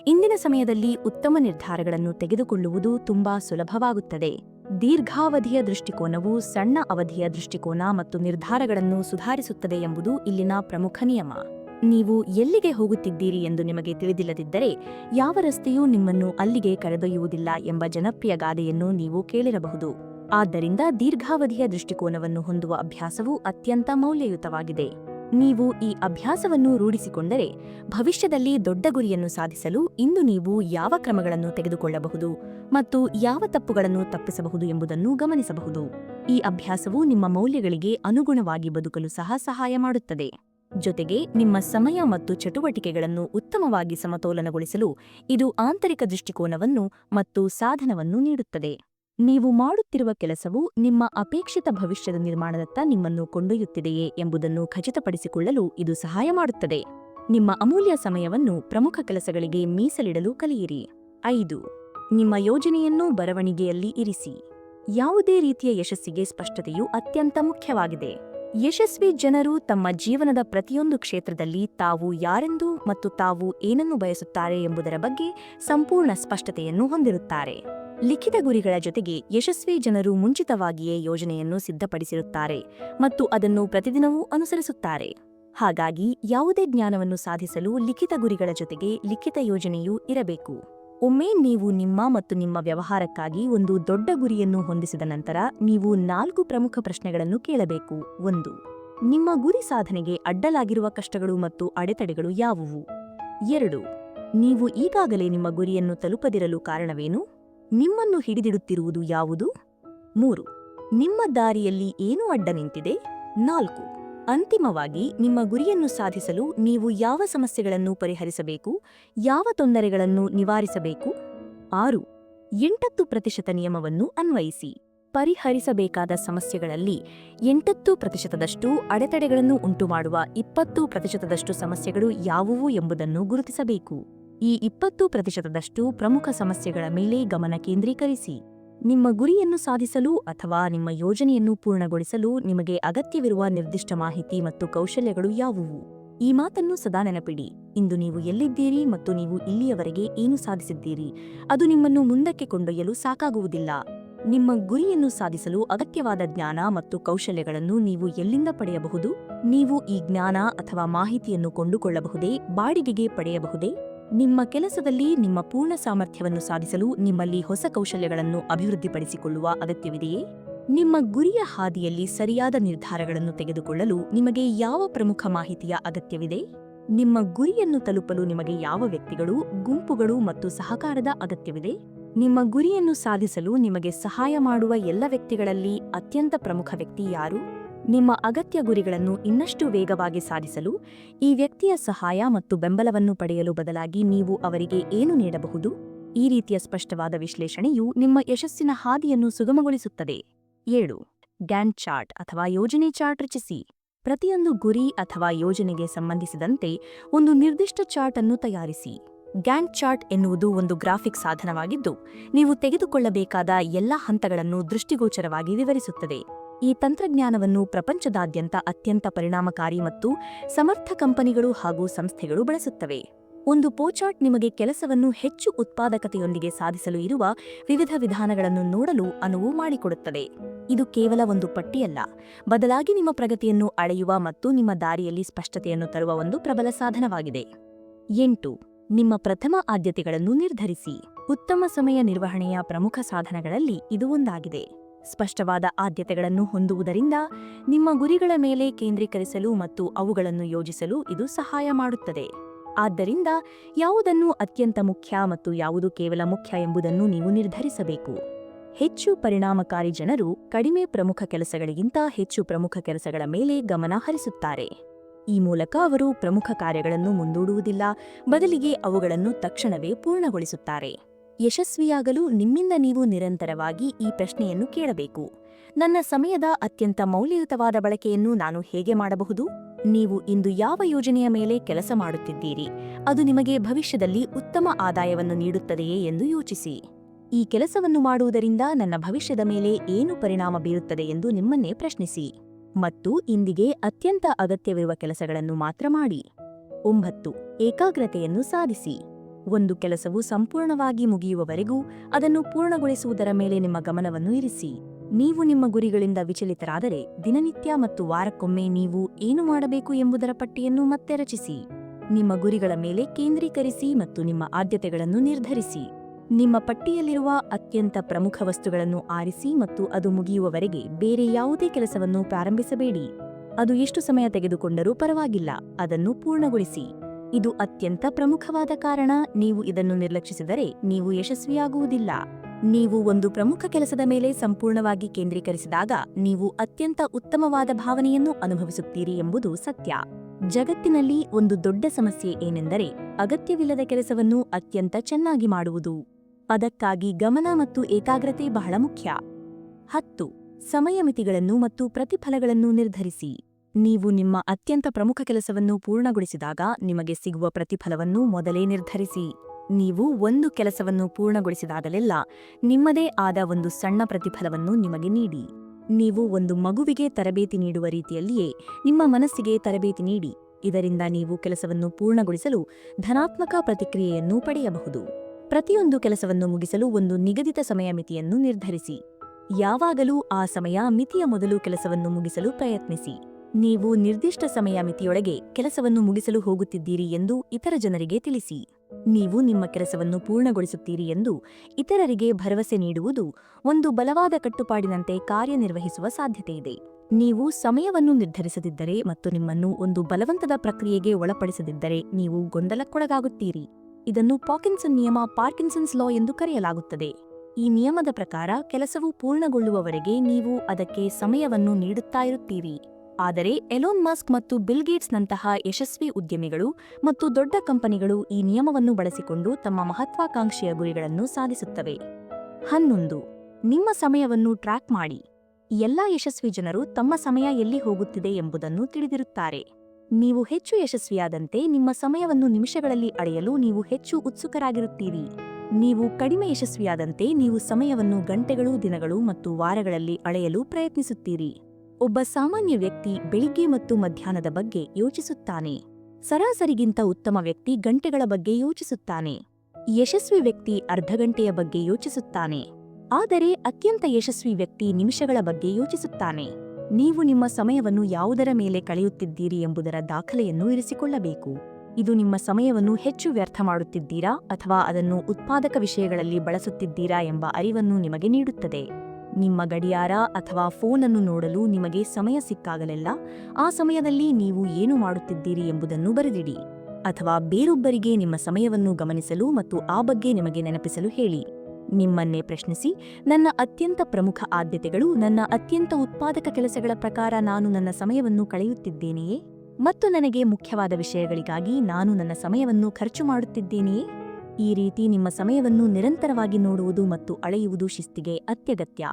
ಇಂದಿನ ಸಮಯದಲ್ಲಿ ಉತ್ತಮ ನಿರ್ಧಾರಗಳನ್ನು ತೆಗೆದುಕೊಳ್ಳುವುದು ತುಂಬಾ ಸುಲಭವಾಗುತ್ತದೆ. ದೀರ್ಘಾವಧಿಯ ದೃಷ್ಟಿಕೋನವು ಸಣ್ಣ ಅವಧಿಯ ದೃಷ್ಟಿಕೋನ ಮತ್ತು ನಿರ್ಧಾರಗಳನ್ನು ಸುಧಾರಿಸುತ್ತದೆ ಎಂಬುದು ಇಲ್ಲಿನ ಪ್ರಮುಖ ನಿಯಮ. ನೀವು ಎಲ್ಲಿಗೆ ಹೋಗುತ್ತಿದ್ದೀರಿ ಎಂದು ನಿಮಗೆ ತಿಳಿದಿಲ್ಲದಿದ್ದರೆ ಯಾವ ರಸ್ತೆಯೂ ನಿಮ್ಮನ್ನು ಅಲ್ಲಿಗೆ ಕರೆದೊಯ್ಯುವುದಿಲ್ಲ ಎಂಬ ಜನಪ್ರಿಯ ಗಾದೆಯನ್ನು ನೀವು ಕೇಳಿರಬಹುದು. ಆದ್ದರಿಂದ ದೀರ್ಘಾವಧಿಯ ದೃಷ್ಟಿಕೋನವನ್ನು ಹೊಂದುವ ಅಭ್ಯಾಸವು ಅತ್ಯಂತ ಮೌಲ್ಯಯುತವಾಗಿದೆ. ನೀವು ಈ ಅಭ್ಯಾಸವನ್ನು ರೂಢಿಸಿಕೊಂಡರೆ ಭವಿಷ್ಯದಲ್ಲಿ ದೊಡ್ಡ ಗುರಿಯನ್ನು ಸಾಧಿಸಲು ಇಂದು ನೀವು ಯಾವ ಕ್ರಮಗಳನ್ನು ತೆಗೆದುಕೊಳ್ಳಬಹುದು ಮತ್ತು ಯಾವ ತಪ್ಪುಗಳನ್ನು ತಪ್ಪಿಸಬಹುದು ಎಂಬುದನ್ನು ಗಮನಿಸಬಹುದು. ಈ ಅಭ್ಯಾಸವು ನಿಮ್ಮ ಮೌಲ್ಯಗಳಿಗೆ ಅನುಗುಣವಾಗಿ ಬದುಕಲು ಸಹ ಸಹಾಯ ಮಾಡುತ್ತದೆ. ಜೊತೆಗೆ ನಿಮ್ಮ ಸಮಯ ಮತ್ತು ಚಟುವಟಿಕೆಗಳನ್ನು ಉತ್ತಮವಾಗಿ ಸಮತೋಲನಗೊಳಿಸಲು ಇದು ಆಂತರಿಕ ದೃಷ್ಟಿಕೋನವನ್ನು ಮತ್ತು ಸಾಧನವನ್ನು ನೀಡುತ್ತದೆ. ನೀವು ಮಾಡುತ್ತಿರುವ ಕೆಲಸವು ನಿಮ್ಮ ಅಪೇಕ್ಷಿತ ಭವಿಷ್ಯದ ನಿರ್ಮಾಣದತ್ತ ನಿಮ್ಮನ್ನು ಕೊಂಡೊಯ್ಯುತ್ತಿದೆಯೇ ಎಂಬುದನ್ನು ಖಚಿತಪಡಿಸಿಕೊಳ್ಳಲು ಇದು ಸಹಾಯ ಮಾಡುತ್ತದೆ. ನಿಮ್ಮ ಅಮೂಲ್ಯ ಸಮಯವನ್ನು ಪ್ರಮುಖ ಕೆಲಸಗಳಿಗೆ ಮೀಸಲಿಡಲು ಕಲಿಯಿರಿ. ಐದು, ನಿಮ್ಮ ಯೋಜನೆಯನ್ನು ಬರವಣಿಗೆಯಲ್ಲಿ ಇರಿಸಿ. ಯಾವುದೇ ರೀತಿಯ ಯಶಸ್ಸಿಗೆ ಸ್ಪಷ್ಟತೆಯು ಅತ್ಯಂತ ಮುಖ್ಯವಾಗಿದೆ. ಯಶಸ್ವಿ ಜನರು ತಮ್ಮ ಜೀವನದ ಪ್ರತಿಯೊಂದು ಕ್ಷೇತ್ರದಲ್ಲಿ ತಾವು ಯಾರೆಂದು ಮತ್ತು ತಾವು ಏನನ್ನು ಬಯಸುತ್ತಾರೆ ಎಂಬುದರ ಬಗ್ಗೆ ಸಂಪೂರ್ಣ ಸ್ಪಷ್ಟತೆಯನ್ನು ಹೊಂದಿರುತ್ತಾರೆ. ಲಿಖಿತ ಗುರಿಗಳ ಜೊತೆಗೆ ಯಶಸ್ವಿ ಜನರು ಮುಂಚಿತವಾಗಿಯೇ ಯೋಜನೆಯನ್ನು ಸಿದ್ಧಪಡಿಸಿರುತ್ತಾರೆ ಮತ್ತು ಅದನ್ನು ಪ್ರತಿದಿನವೂ ಅನುಸರಿಸುತ್ತಾರೆ. ಹಾಗಾಗಿ ಯಾವುದೇ ಜ್ಞಾನವನ್ನು ಸಾಧಿಸಲು ಲಿಖಿತ ಗುರಿಗಳ ಜೊತೆಗೆ ಲಿಖಿತ ಯೋಜನೆಯೂ ಇರಬೇಕು. ಒಮ್ಮೆ ನೀವು ನಿಮ್ಮ ಮತ್ತು ನಿಮ್ಮ ವ್ಯವಹಾರಕ್ಕಾಗಿ ಒಂದು ದೊಡ್ಡ ಗುರಿಯನ್ನು ಹೊಂದಿಸಿದ ನಂತರ ನೀವು ನಾಲ್ಕು ಪ್ರಮುಖ ಪ್ರಶ್ನೆಗಳನ್ನು ಕೇಳಬೇಕು. ಒಂದು, ನಿಮ್ಮ ಗುರಿ ಸಾಧನೆಗೆ ಅಡ್ಡಲಾಗಿರುವ ಕಷ್ಟಗಳು ಮತ್ತು ಅಡೆತಡೆಗಳು ಯಾವುವು? ಎರಡು, ನೀವು ಈಗಾಗಲೇ ನಿಮ್ಮ ಗುರಿಯನ್ನು ತಲುಪದಿರಲು ಕಾರಣವೇನು? ನಿಮ್ಮನ್ನು ಹಿಡಿದಿಡುತ್ತಿರುವುದು ಯಾವುದು? ಮೂರು, ನಿಮ್ಮ ದಾರಿಯಲ್ಲಿ ಏನು ಅಡ್ಡ ನಿಂತಿದೆ? ನಾಲ್ಕು ಅಂತಿಮವಾಗಿ ನಿಮ್ಮ ಗುರಿಯನ್ನು ಸಾಧಿಸಲು ನೀವು ಯಾವ ಸಮಸ್ಯೆಗಳನ್ನು ಪರಿಹರಿಸಬೇಕು, ಯಾವ ತೊಂದರೆಗಳನ್ನು ನಿವಾರಿಸಬೇಕು? ಆರು, ಎಂಟತ್ತು ಪ್ರತಿಶತ ನಿಯಮವನ್ನು ಅನ್ವಯಿಸಿ. ಪರಿಹರಿಸಬೇಕಾದ ಸಮಸ್ಯೆಗಳಲ್ಲಿ ಎಂಟತ್ತು ಪ್ರತಿಶತದಷ್ಟು ಅಡೆತಡೆಗಳನ್ನು ಉಂಟುಮಾಡುವ ಇಪ್ಪತ್ತು ಪ್ರತಿಶತದಷ್ಟು ಸಮಸ್ಯೆಗಳು ಯಾವುವು ಎಂಬುದನ್ನು ಗುರುತಿಸಬೇಕು. ಈ ಇಪ್ಪತ್ತು ಪ್ರತಿಶತದಷ್ಟು ಪ್ರಮುಖ ಸಮಸ್ಯೆಗಳ ಮೇಲೆ ಗಮನ ಕೇಂದ್ರೀಕರಿಸಿ. ನಿಮ್ಮ ಗುರಿಯನ್ನು ಸಾಧಿಸಲು ಅಥವಾ ನಿಮ್ಮ ಯೋಜನೆಯನ್ನು ಪೂರ್ಣಗೊಳಿಸಲು ನಿಮಗೆ ಅಗತ್ಯವಿರುವ ನಿರ್ದಿಷ್ಟ ಮಾಹಿತಿ ಮತ್ತು ಕೌಶಲ್ಯಗಳು ಯಾವುವು? ಈ ಮಾತನ್ನು ಸದಾ ನೆನಪಿಡಿ. ಇಂದು ನೀವು ಎಲ್ಲಿದ್ದೀರಿ ಮತ್ತು ನೀವು ಇಲ್ಲಿಯವರೆಗೆ ಏನು ಸಾಧಿಸಿದ್ದೀರಿ? ಅದು ನಿಮ್ಮನ್ನು ಮುಂದಕ್ಕೆ ಕೊಂಡೊಯ್ಯಲು ಸಾಕಾಗುವುದಿಲ್ಲ. ನಿಮ್ಮ ಗುರಿಯನ್ನು ಸಾಧಿಸಲು ಅಗತ್ಯವಾದ ಜ್ಞಾನ ಮತ್ತು ಕೌಶಲ್ಯಗಳನ್ನು ನೀವು ಎಲ್ಲಿಂದ ಪಡೆಯಬಹುದು? ನೀವು ಈ ಜ್ಞಾನ ಅಥವಾ ಮಾಹಿತಿಯನ್ನು ಕೊಂಡುಕೊಳ್ಳಬಹುದೇ? ಬಾಡಿಗೆಗೆ ಪಡೆಯಬಹುದೇ? ನಿಮ್ಮ ಕೆಲಸದಲ್ಲಿ ನಿಮ್ಮ ಪೂರ್ಣ ಸಾಮರ್ಥ್ಯವನ್ನು ಸಾಧಿಸಲು ನಿಮ್ಮಲ್ಲಿ ಹೊಸ ಕೌಶಲ್ಯಗಳನ್ನು ಅಭಿವೃದ್ಧಿಪಡಿಸಿಕೊಳ್ಳುವ ಅಗತ್ಯವಿದೆಯೇ? ನಿಮ್ಮ ಗುರಿಯ ಹಾದಿಯಲ್ಲಿ ಸರಿಯಾದ ನಿರ್ಧಾರಗಳನ್ನು ತೆಗೆದುಕೊಳ್ಳಲು ನಿಮಗೆ ಯಾವ ಪ್ರಮುಖ ಮಾಹಿತಿಯ ಅಗತ್ಯವಿದೆ? ನಿಮ್ಮ ಗುರಿಯನ್ನು ತಲುಪಲು ನಿಮಗೆ ಯಾವ ವ್ಯಕ್ತಿಗಳು, ಗುಂಪುಗಳು ಮತ್ತು ಸಹಕಾರದ ಅಗತ್ಯವಿದೆ? ನಿಮ್ಮ ಗುರಿಯನ್ನು ಸಾಧಿಸಲು ನಿಮಗೆ ಸಹಾಯ ಮಾಡುವ ಎಲ್ಲ ವ್ಯಕ್ತಿಗಳಲ್ಲಿ ಅತ್ಯಂತ ಪ್ರಮುಖ ವ್ಯಕ್ತಿ ಯಾರು? ನಿಮ್ಮ ಅಗತ್ಯ ಗುರಿಗಳನ್ನು ಇನ್ನಷ್ಟು ವೇಗವಾಗಿ ಸಾಧಿಸಲು, ಈ ವ್ಯಕ್ತಿಯ ಸಹಾಯ ಮತ್ತು ಬೆಂಬಲವನ್ನು ಪಡೆಯಲು ಬದಲಾಗಿ ನೀವು ಅವರಿಗೆ ಏನು ನೀಡಬಹುದು? ಈ ರೀತಿಯ ಸ್ಪಷ್ಟವಾದ ವಿಶ್ಲೇಷಣೆಯು ನಿಮ್ಮ ಯಶಸ್ಸಿನ ಹಾದಿಯನ್ನು ಸುಗಮಗೊಳಿಸುತ್ತದೆ. ಏಳು. ಗ್ಯಾನ್ ಚಾರ್ಟ್ ಅಥವಾ ಯೋಜನೆ ಚಾರ್ಟ್ ರಚಿಸಿ. ಪ್ರತಿಯೊಂದು ಗುರಿ ಅಥವಾ ಯೋಜನೆಗೆ ಸಂಬಂಧಿಸಿದಂತೆ ಒಂದು ನಿರ್ದಿಷ್ಟ ಚಾರ್ಟ್ ಅನ್ನು ತಯಾರಿಸಿ. ಗ್ಯಾಂಟ್ ಚಾರ್ಟ್ ಎನ್ನುವುದು ಒಂದು ಗ್ರಾಫಿಕ್ ಸಾಧನವಾಗಿದ್ದು, ನೀವು ತೆಗೆದುಕೊಳ್ಳಬೇಕಾದ ಎಲ್ಲ ಹಂತಗಳನ್ನು ದೃಷ್ಟಿಗೋಚರವಾಗಿ ವಿವರಿಸುತ್ತದೆ. ಈ ತಂತ್ರಜ್ಞಾನವನ್ನು ಪ್ರಪಂಚದಾದ್ಯಂತ ಅತ್ಯಂತ ಪರಿಣಾಮಕಾರಿ ಮತ್ತು ಸಮರ್ಥ ಕಂಪನಿಗಳು ಹಾಗೂ ಸಂಸ್ಥೆಗಳು ಬಳಸುತ್ತವೆ. ಒಂದು ಪೋಚಾರ್ಟ್ ನಿಮಗೆ ಕೆಲಸವನ್ನು ಹೆಚ್ಚು ಉತ್ಪಾದಕತೆಯೊಂದಿಗೆ ಸಾಧಿಸಲು ಇರುವ ವಿವಿಧ ವಿಧಾನಗಳನ್ನು ನೋಡಲು ಅನುವು ಮಾಡಿಕೊಡುತ್ತದೆ. ಇದು ಕೇವಲ ಒಂದು ಪಟ್ಟಿಯಲ್ಲ, ಬದಲಾಗಿ ನಿಮ್ಮ ಪ್ರಗತಿಯನ್ನು ಅಳೆಯುವ ಮತ್ತು ನಿಮ್ಮ ದಾರಿಯಲ್ಲಿ ಸ್ಪಷ್ಟತೆಯನ್ನು ತರುವ ಒಂದು ಪ್ರಬಲ ಸಾಧನವಾಗಿದೆ. ಎಂಟು, ನಿಮ್ಮ ಪ್ರಥಮ ಆದ್ಯತೆಗಳನ್ನು ನಿರ್ಧರಿಸಿ. ಉತ್ತಮ ಸಮಯ ನಿರ್ವಹಣೆಯ ಪ್ರಮುಖ ಸಾಧನಗಳಲ್ಲಿ ಇದು ಒಂದಾಗಿದೆ. ಸ್ಪಷ್ಟವಾದ ಆದ್ಯತೆಗಳನ್ನು ಹೊಂದುವುದರಿಂದ ನಿಮ್ಮ ಗುರಿಗಳ ಮೇಲೆ ಕೇಂದ್ರೀಕರಿಸಲು ಮತ್ತು ಅವುಗಳನ್ನು ಯೋಜಿಸಲು ಇದು ಸಹಾಯ ಮಾಡುತ್ತದೆ. ಆದ್ದರಿಂದ ಯಾವುದನ್ನು ಅತ್ಯಂತ ಮುಖ್ಯ ಮತ್ತು ಯಾವುದು ಕೇವಲ ಮುಖ್ಯ ಎಂಬುದನ್ನು ನೀವು ನಿರ್ಧರಿಸಬೇಕು. ಹೆಚ್ಚು ಪರಿಣಾಮಕಾರಿ ಜನರು ಕಡಿಮೆ ಪ್ರಮುಖ ಕೆಲಸಗಳಿಗಿಂತ ಹೆಚ್ಚು ಪ್ರಮುಖ ಕೆಲಸಗಳ ಮೇಲೆ ಗಮನ ಹರಿಸುತ್ತಾರೆ. ಈ ಮೂಲಕ ಅವರು ಪ್ರಮುಖ ಕಾರ್ಯಗಳನ್ನು ಮುಂದೂಡುವುದಿಲ್ಲ, ಬದಲಿಗೆ ಅವುಗಳನ್ನು ತಕ್ಷಣವೇ ಪೂರ್ಣಗೊಳಿಸುತ್ತಾರೆ. ಯಶಸ್ವಿಯಾಗಲು ನಿಮ್ಮಿಂದ ನೀವು ನಿರಂತರವಾಗಿ ಈ ಪ್ರಶ್ನೆಯನ್ನು ಕೇಳಬೇಕು. ನನ್ನ ಸಮಯದ ಅತ್ಯಂತ ಮೌಲ್ಯಯುತವಾದ ಬಳಕೆಯನ್ನು ನಾನು ಹೇಗೆ ಮಾಡಬಹುದು? ನೀವು ಇಂದು ಯಾವ ಯೋಜನೆಯ ಮೇಲೆ ಕೆಲಸ ಮಾಡುತ್ತಿದ್ದೀರಿ? ಅದು ನಿಮಗೆ ಭವಿಷ್ಯದಲ್ಲಿ ಉತ್ತಮ ಆದಾಯವನ್ನು ನೀಡುತ್ತದೆಯೇ ಎಂದು ಯೋಚಿಸಿ. ಈ ಕೆಲಸವನ್ನು ಮಾಡುವುದರಿಂದ ನನ್ನ ಭವಿಷ್ಯದ ಮೇಲೆ ಏನು ಪರಿಣಾಮ ಬೀರುತ್ತದೆ ಎಂದು ನಿಮ್ಮನ್ನೇ ಪ್ರಶ್ನಿಸಿ. ಮತ್ತು ಇಂದಿಗೆ ಅತ್ಯಂತ ಅಗತ್ಯವಿರುವ ಕೆಲಸಗಳನ್ನು ಮಾತ್ರ ಮಾಡಿ. ಒಂಬತ್ತು, ಏಕಾಗ್ರತೆಯನ್ನು ಸಾಧಿಸಿ. ಒಂದು ಕೆಲಸವು ಸಂಪೂರ್ಣವಾಗಿ ಮುಗಿಯುವವರೆಗೂ ಅದನ್ನು ಪೂರ್ಣಗೊಳಿಸುವುದರ ಮೇಲೆ ನಿಮ್ಮ ಗಮನವನ್ನು ಇರಿಸಿ. ನೀವು ನಿಮ್ಮ ಗುರಿಗಳಿಂದ ವಿಚಲಿತರಾದರೆ ದಿನನಿತ್ಯ ಮತ್ತು ವಾರಕ್ಕೊಮ್ಮೆ ನೀವು ಏನು ಮಾಡಬೇಕು ಎಂಬುದರ ಪಟ್ಟಿಯನ್ನು ಮತ್ತೆ ರಚಿಸಿ. ನಿಮ್ಮ ಗುರಿಗಳ ಮೇಲೆ ಕೇಂದ್ರೀಕರಿಸಿ ಮತ್ತು ನಿಮ್ಮ ಆದ್ಯತೆಗಳನ್ನು ನಿರ್ಧರಿಸಿ. ನಿಮ್ಮ ಪಟ್ಟಿಯಲ್ಲಿರುವ ಅತ್ಯಂತ ಪ್ರಮುಖ ವಸ್ತುಗಳನ್ನು ಆರಿಸಿ ಮತ್ತು ಅದು ಮುಗಿಯುವವರೆಗೆ ಬೇರೆ ಯಾವುದೇ ಕೆಲಸವನ್ನು ಪ್ರಾರಂಭಿಸಬೇಡಿ. ಅದು ಎಷ್ಟು ಸಮಯ ತೆಗೆದುಕೊಂಡರೂ ಪರವಾಗಿಲ್ಲ, ಅದನ್ನು ಪೂರ್ಣಗೊಳಿಸಿ. ಇದು ಅತ್ಯಂತ ಪ್ರಮುಖವಾದ ಕಾರಣ. ನೀವು ಇದನ್ನು ನಿರ್ಲಕ್ಷಿಸಿದರೆ ನೀವು ಯಶಸ್ವಿಯಾಗುವುದಿಲ್ಲ. ನೀವು ಒಂದು ಪ್ರಮುಖ ಕೆಲಸದ ಮೇಲೆ ಸಂಪೂರ್ಣವಾಗಿ ಕೇಂದ್ರೀಕರಿಸಿದಾಗ ನೀವು ಅತ್ಯಂತ ಉತ್ತಮವಾದ ಭಾವನೆಯನ್ನು ಅನುಭವಿಸುತ್ತೀರಿ ಎಂಬುದು ಸತ್ಯ. ಜಗತ್ತಿನಲ್ಲಿ ಒಂದು ದೊಡ್ಡ ಸಮಸ್ಯೆ ಏನೆಂದರೆ ಅಗತ್ಯವಿಲ್ಲದ ಕೆಲಸವನ್ನು ಅತ್ಯಂತ ಚೆನ್ನಾಗಿ ಮಾಡುವುದು. ಅದಕ್ಕಾಗಿ ಗಮನ ಮತ್ತು ಏಕಾಗ್ರತೆ ಬಹಳ ಮುಖ್ಯ. ಹತ್ತು ಸಮಯ ಮಿತಿಗಳನ್ನು ಮತ್ತು ಪ್ರತಿಫಲಗಳನ್ನು ನಿರ್ಧರಿಸಿ. ನೀವು ನಿಮ್ಮ ಅತ್ಯಂತ ಪ್ರಮುಖ ಕೆಲಸವನ್ನು ಪೂರ್ಣಗೊಳಿಸಿದಾಗ ನಿಮಗೆ ಸಿಗುವ ಪ್ರತಿಫಲವನ್ನು ಮೊದಲೇ ನಿರ್ಧರಿಸಿ. ನೀವು ಒಂದು ಕೆಲಸವನ್ನು ಪೂರ್ಣಗೊಳಿಸಿದಾಗಲೆಲ್ಲ ನಿಮ್ಮದೇ ಆದ ಒಂದು ಸಣ್ಣ ಪ್ರತಿಫಲವನ್ನು ನಿಮಗೆ ನೀಡಿ. ನೀವು ಒಂದು ಮಗುವಿಗೆ ತರಬೇತಿ ನೀಡುವ ರೀತಿಯಲ್ಲಿಯೇ ನಿಮ್ಮ ಮನಸ್ಸಿಗೆ ತರಬೇತಿ ನೀಡಿ. ಇದರಿಂದ ನೀವು ಕೆಲಸವನ್ನು ಪೂರ್ಣಗೊಳಿಸಲು ಧನಾತ್ಮಕ ಪ್ರತಿಕ್ರಿಯೆಯನ್ನು ಪಡೆಯಬಹುದು. ಪ್ರತಿಯೊಂದು ಕೆಲಸವನ್ನು ಮುಗಿಸಲು ಒಂದು ನಿಗದಿತ ಸಮಯ ಮಿತಿಯನ್ನು ನಿರ್ಧರಿಸಿ. ಯಾವಾಗಲೂ ಆ ಸಮಯ ಮಿತಿಯ ಮೊದಲು ಕೆಲಸವನ್ನು ಮುಗಿಸಲು ಪ್ರಯತ್ನಿಸಿ. ನೀವು ನಿರ್ದಿಷ್ಟ ಸಮಯ ಮಿತಿಯೊಳಗೆ ಕೆಲಸವನ್ನು ಮುಗಿಸಲು ಹೋಗುತ್ತಿದ್ದೀರಿ ಎಂದು ಇತರ ಜನರಿಗೆ ತಿಳಿಸಿ. ನೀವು ನಿಮ್ಮ ಕೆಲಸವನ್ನು ಪೂರ್ಣಗೊಳಿಸುತ್ತೀರಿ ಎಂದು ಇತರರಿಗೆ ಭರವಸೆ ನೀಡುವುದು ಒಂದು ಬಲವಾದ ಕಟ್ಟುಪಾಡಿನಂತೆ ಕಾರ್ಯನಿರ್ವಹಿಸುವ ಸಾಧ್ಯತೆಯಿದೆ. ನೀವು ಸಮಯವನ್ನು ನಿರ್ಧರಿಸದಿದ್ದರೆ ಮತ್ತು ನಿಮ್ಮನ್ನು ಒಂದು ಬಲವಂತದ ಪ್ರಕ್ರಿಯೆಗೆ ಒಳಪಡಿಸದಿದ್ದರೆ ನೀವು ಗೊಂದಲಕ್ಕೊಳಗಾಗುತ್ತೀರಿ. ಇದನ್ನು ಪಾಕಿನ್ಸನ್ ನಿಯಮ ಪಾರ್ಕಿನ್ಸನ್ಸ್ ಲಾ ಎಂದು ಕರೆಯಲಾಗುತ್ತದೆ. ಈ ನಿಯಮದ ಪ್ರಕಾರ ಕೆಲಸವು ಪೂರ್ಣಗೊಳ್ಳುವವರೆಗೆ ನೀವು ಅದಕ್ಕೆ ಸಮಯವನ್ನು ನೀಡುತ್ತಾ ಇರುತ್ತೀರಿ. ಆದರೆ ಎಲೋನ್ ಮಸ್ಕ್ ಮತ್ತು ಬಿಲ್ ಗೇಟ್ಸ್ನಂತಹ ಯಶಸ್ವಿ ಉದ್ಯಮಿಗಳು ಮತ್ತು ದೊಡ್ಡ ಕಂಪನಿಗಳು ಈ ನಿಯಮವನ್ನು ಬಳಸಿಕೊಂಡು ತಮ್ಮ ಮಹತ್ವಾಕಾಂಕ್ಷೆಯ ಗುರಿಗಳನ್ನು ಸಾಧಿಸುತ್ತವೆ. ಹನ್ನೊಂದು. ನಿಮ್ಮ ಸಮಯವನ್ನು ಟ್ರ್ಯಾಕ್ ಮಾಡಿ. ಎಲ್ಲಾ ಯಶಸ್ವಿ ಜನರು ತಮ್ಮ ಸಮಯ ಎಲ್ಲಿ ಹೋಗುತ್ತಿದೆ ಎಂಬುದನ್ನು ತಿಳಿದಿರುತ್ತಾರೆ. ನೀವು ಹೆಚ್ಚು ಯಶಸ್ವಿಯಾದಂತೆ ನಿಮ್ಮ ಸಮಯವನ್ನು ನಿಮಿಷಗಳಲ್ಲಿ ಅಳೆಯಲು ನೀವು ಹೆಚ್ಚು ಉತ್ಸುಕರಾಗಿರುತ್ತೀರಿ. ನೀವು ಕಡಿಮೆ ಯಶಸ್ವಿಯಾದಂತೆ ನೀವು ಸಮಯವನ್ನು ಗಂಟೆಗಳು, ದಿನಗಳು ಮತ್ತು ವಾರಗಳಲ್ಲಿ ಅಳೆಯಲು ಪ್ರಯತ್ನಿಸುತ್ತೀರಿ. ಒಬ್ಬ ಸಾಮಾನ್ಯ ವ್ಯಕ್ತಿ ಬೆಳಿಗ್ಗೆ ಮತ್ತು ಮಧ್ಯಾಹ್ನದ ಬಗ್ಗೆ ಯೋಚಿಸುತ್ತಾನೆ. ಸರಾಸರಿಗಿಂತ ಉತ್ತಮ ವ್ಯಕ್ತಿ ಗಂಟೆಗಳ ಬಗ್ಗೆ ಯೋಚಿಸುತ್ತಾನೆ. ಯಶಸ್ವಿ ವ್ಯಕ್ತಿ ಅರ್ಧ ಗಂಟೆಯ ಬಗ್ಗೆ ಯೋಚಿಸುತ್ತಾನೆ. ಆದರೆ ಅತ್ಯಂತ ಯಶಸ್ವಿ ವ್ಯಕ್ತಿ ನಿಮಿಷಗಳ ಬಗ್ಗೆ ಯೋಚಿಸುತ್ತಾನೆ. ನೀವು ನಿಮ್ಮ ಸಮಯವನ್ನು ಯಾವುದರ ಮೇಲೆ ಕಳೆಯುತ್ತಿದ್ದೀರಿ ಎಂಬುದರ ದಾಖಲೆಯನ್ನು ಇರಿಸಿಕೊಳ್ಳಬೇಕು. ಇದು ನಿಮ್ಮ ಸಮಯವನ್ನು ಹೆಚ್ಚು ವ್ಯರ್ಥ ಮಾಡುತ್ತಿದ್ದೀರಾ ಅಥವಾ ಅದನ್ನು ಉತ್ಪಾದಕ ವಿಷಯಗಳಲ್ಲಿ ಬಳಸುತ್ತಿದ್ದೀರಾ ಎಂಬ ಅರಿವನ್ನು ನಿಮಗೆ ನೀಡುತ್ತದೆ. ನಿಮ್ಮ ಗಡಿಯಾರ ಅಥವಾ ಫೋನ್ ಅನ್ನು ನೋಡಲು ನಿಮಗೆ ಸಮಯ ಸಿಕ್ಕಾಗಲೆಲ್ಲ, ಆ ಸಮಯದಲ್ಲಿ ನೀವು ಏನು ಮಾಡುತ್ತಿದ್ದೀರಿ ಎಂಬುದನ್ನು ಬರೆದಿಡಿ. ಅಥವಾ ಬೇರೊಬ್ಬರಿಗೆ ನಿಮ್ಮ ಸಮಯವನ್ನು ಗಮನಿಸಲು ಮತ್ತು ಆ ಬಗ್ಗೆ ನಿಮಗೆ ನೆನಪಿಸಲು ಹೇಳಿ. ನಿಮ್ಮನ್ನೇ ಪ್ರಶ್ನಿಸಿ, ನನ್ನ ಅತ್ಯಂತ ಪ್ರಮುಖ ಆದ್ಯತೆಗಳು, ನನ್ನ ಅತ್ಯಂತ ಉತ್ಪಾದಕ ಕೆಲಸಗಳ ಪ್ರಕಾರ ನಾನು ನನ್ನ ಸಮಯವನ್ನು ಕಳೆಯುತ್ತಿದ್ದೇನೆಯೇ? ಮತ್ತು ನನಗೆ ಮುಖ್ಯವಾದ ವಿಷಯಗಳಿಗಾಗಿ ನಾನು ನನ್ನ ಸಮಯವನ್ನು ಖರ್ಚು ಮಾಡುತ್ತಿದ್ದೇನೆಯೇ? ಈ ರೀತಿ ನಿಮ್ಮ ಸಮಯವನ್ನು ನಿರಂತರವಾಗಿ ನೋಡುವುದು ಮತ್ತು ಅಳೆಯುವುದು ಶಿಸ್ತಿಗೆ ಅತ್ಯಗತ್ಯ.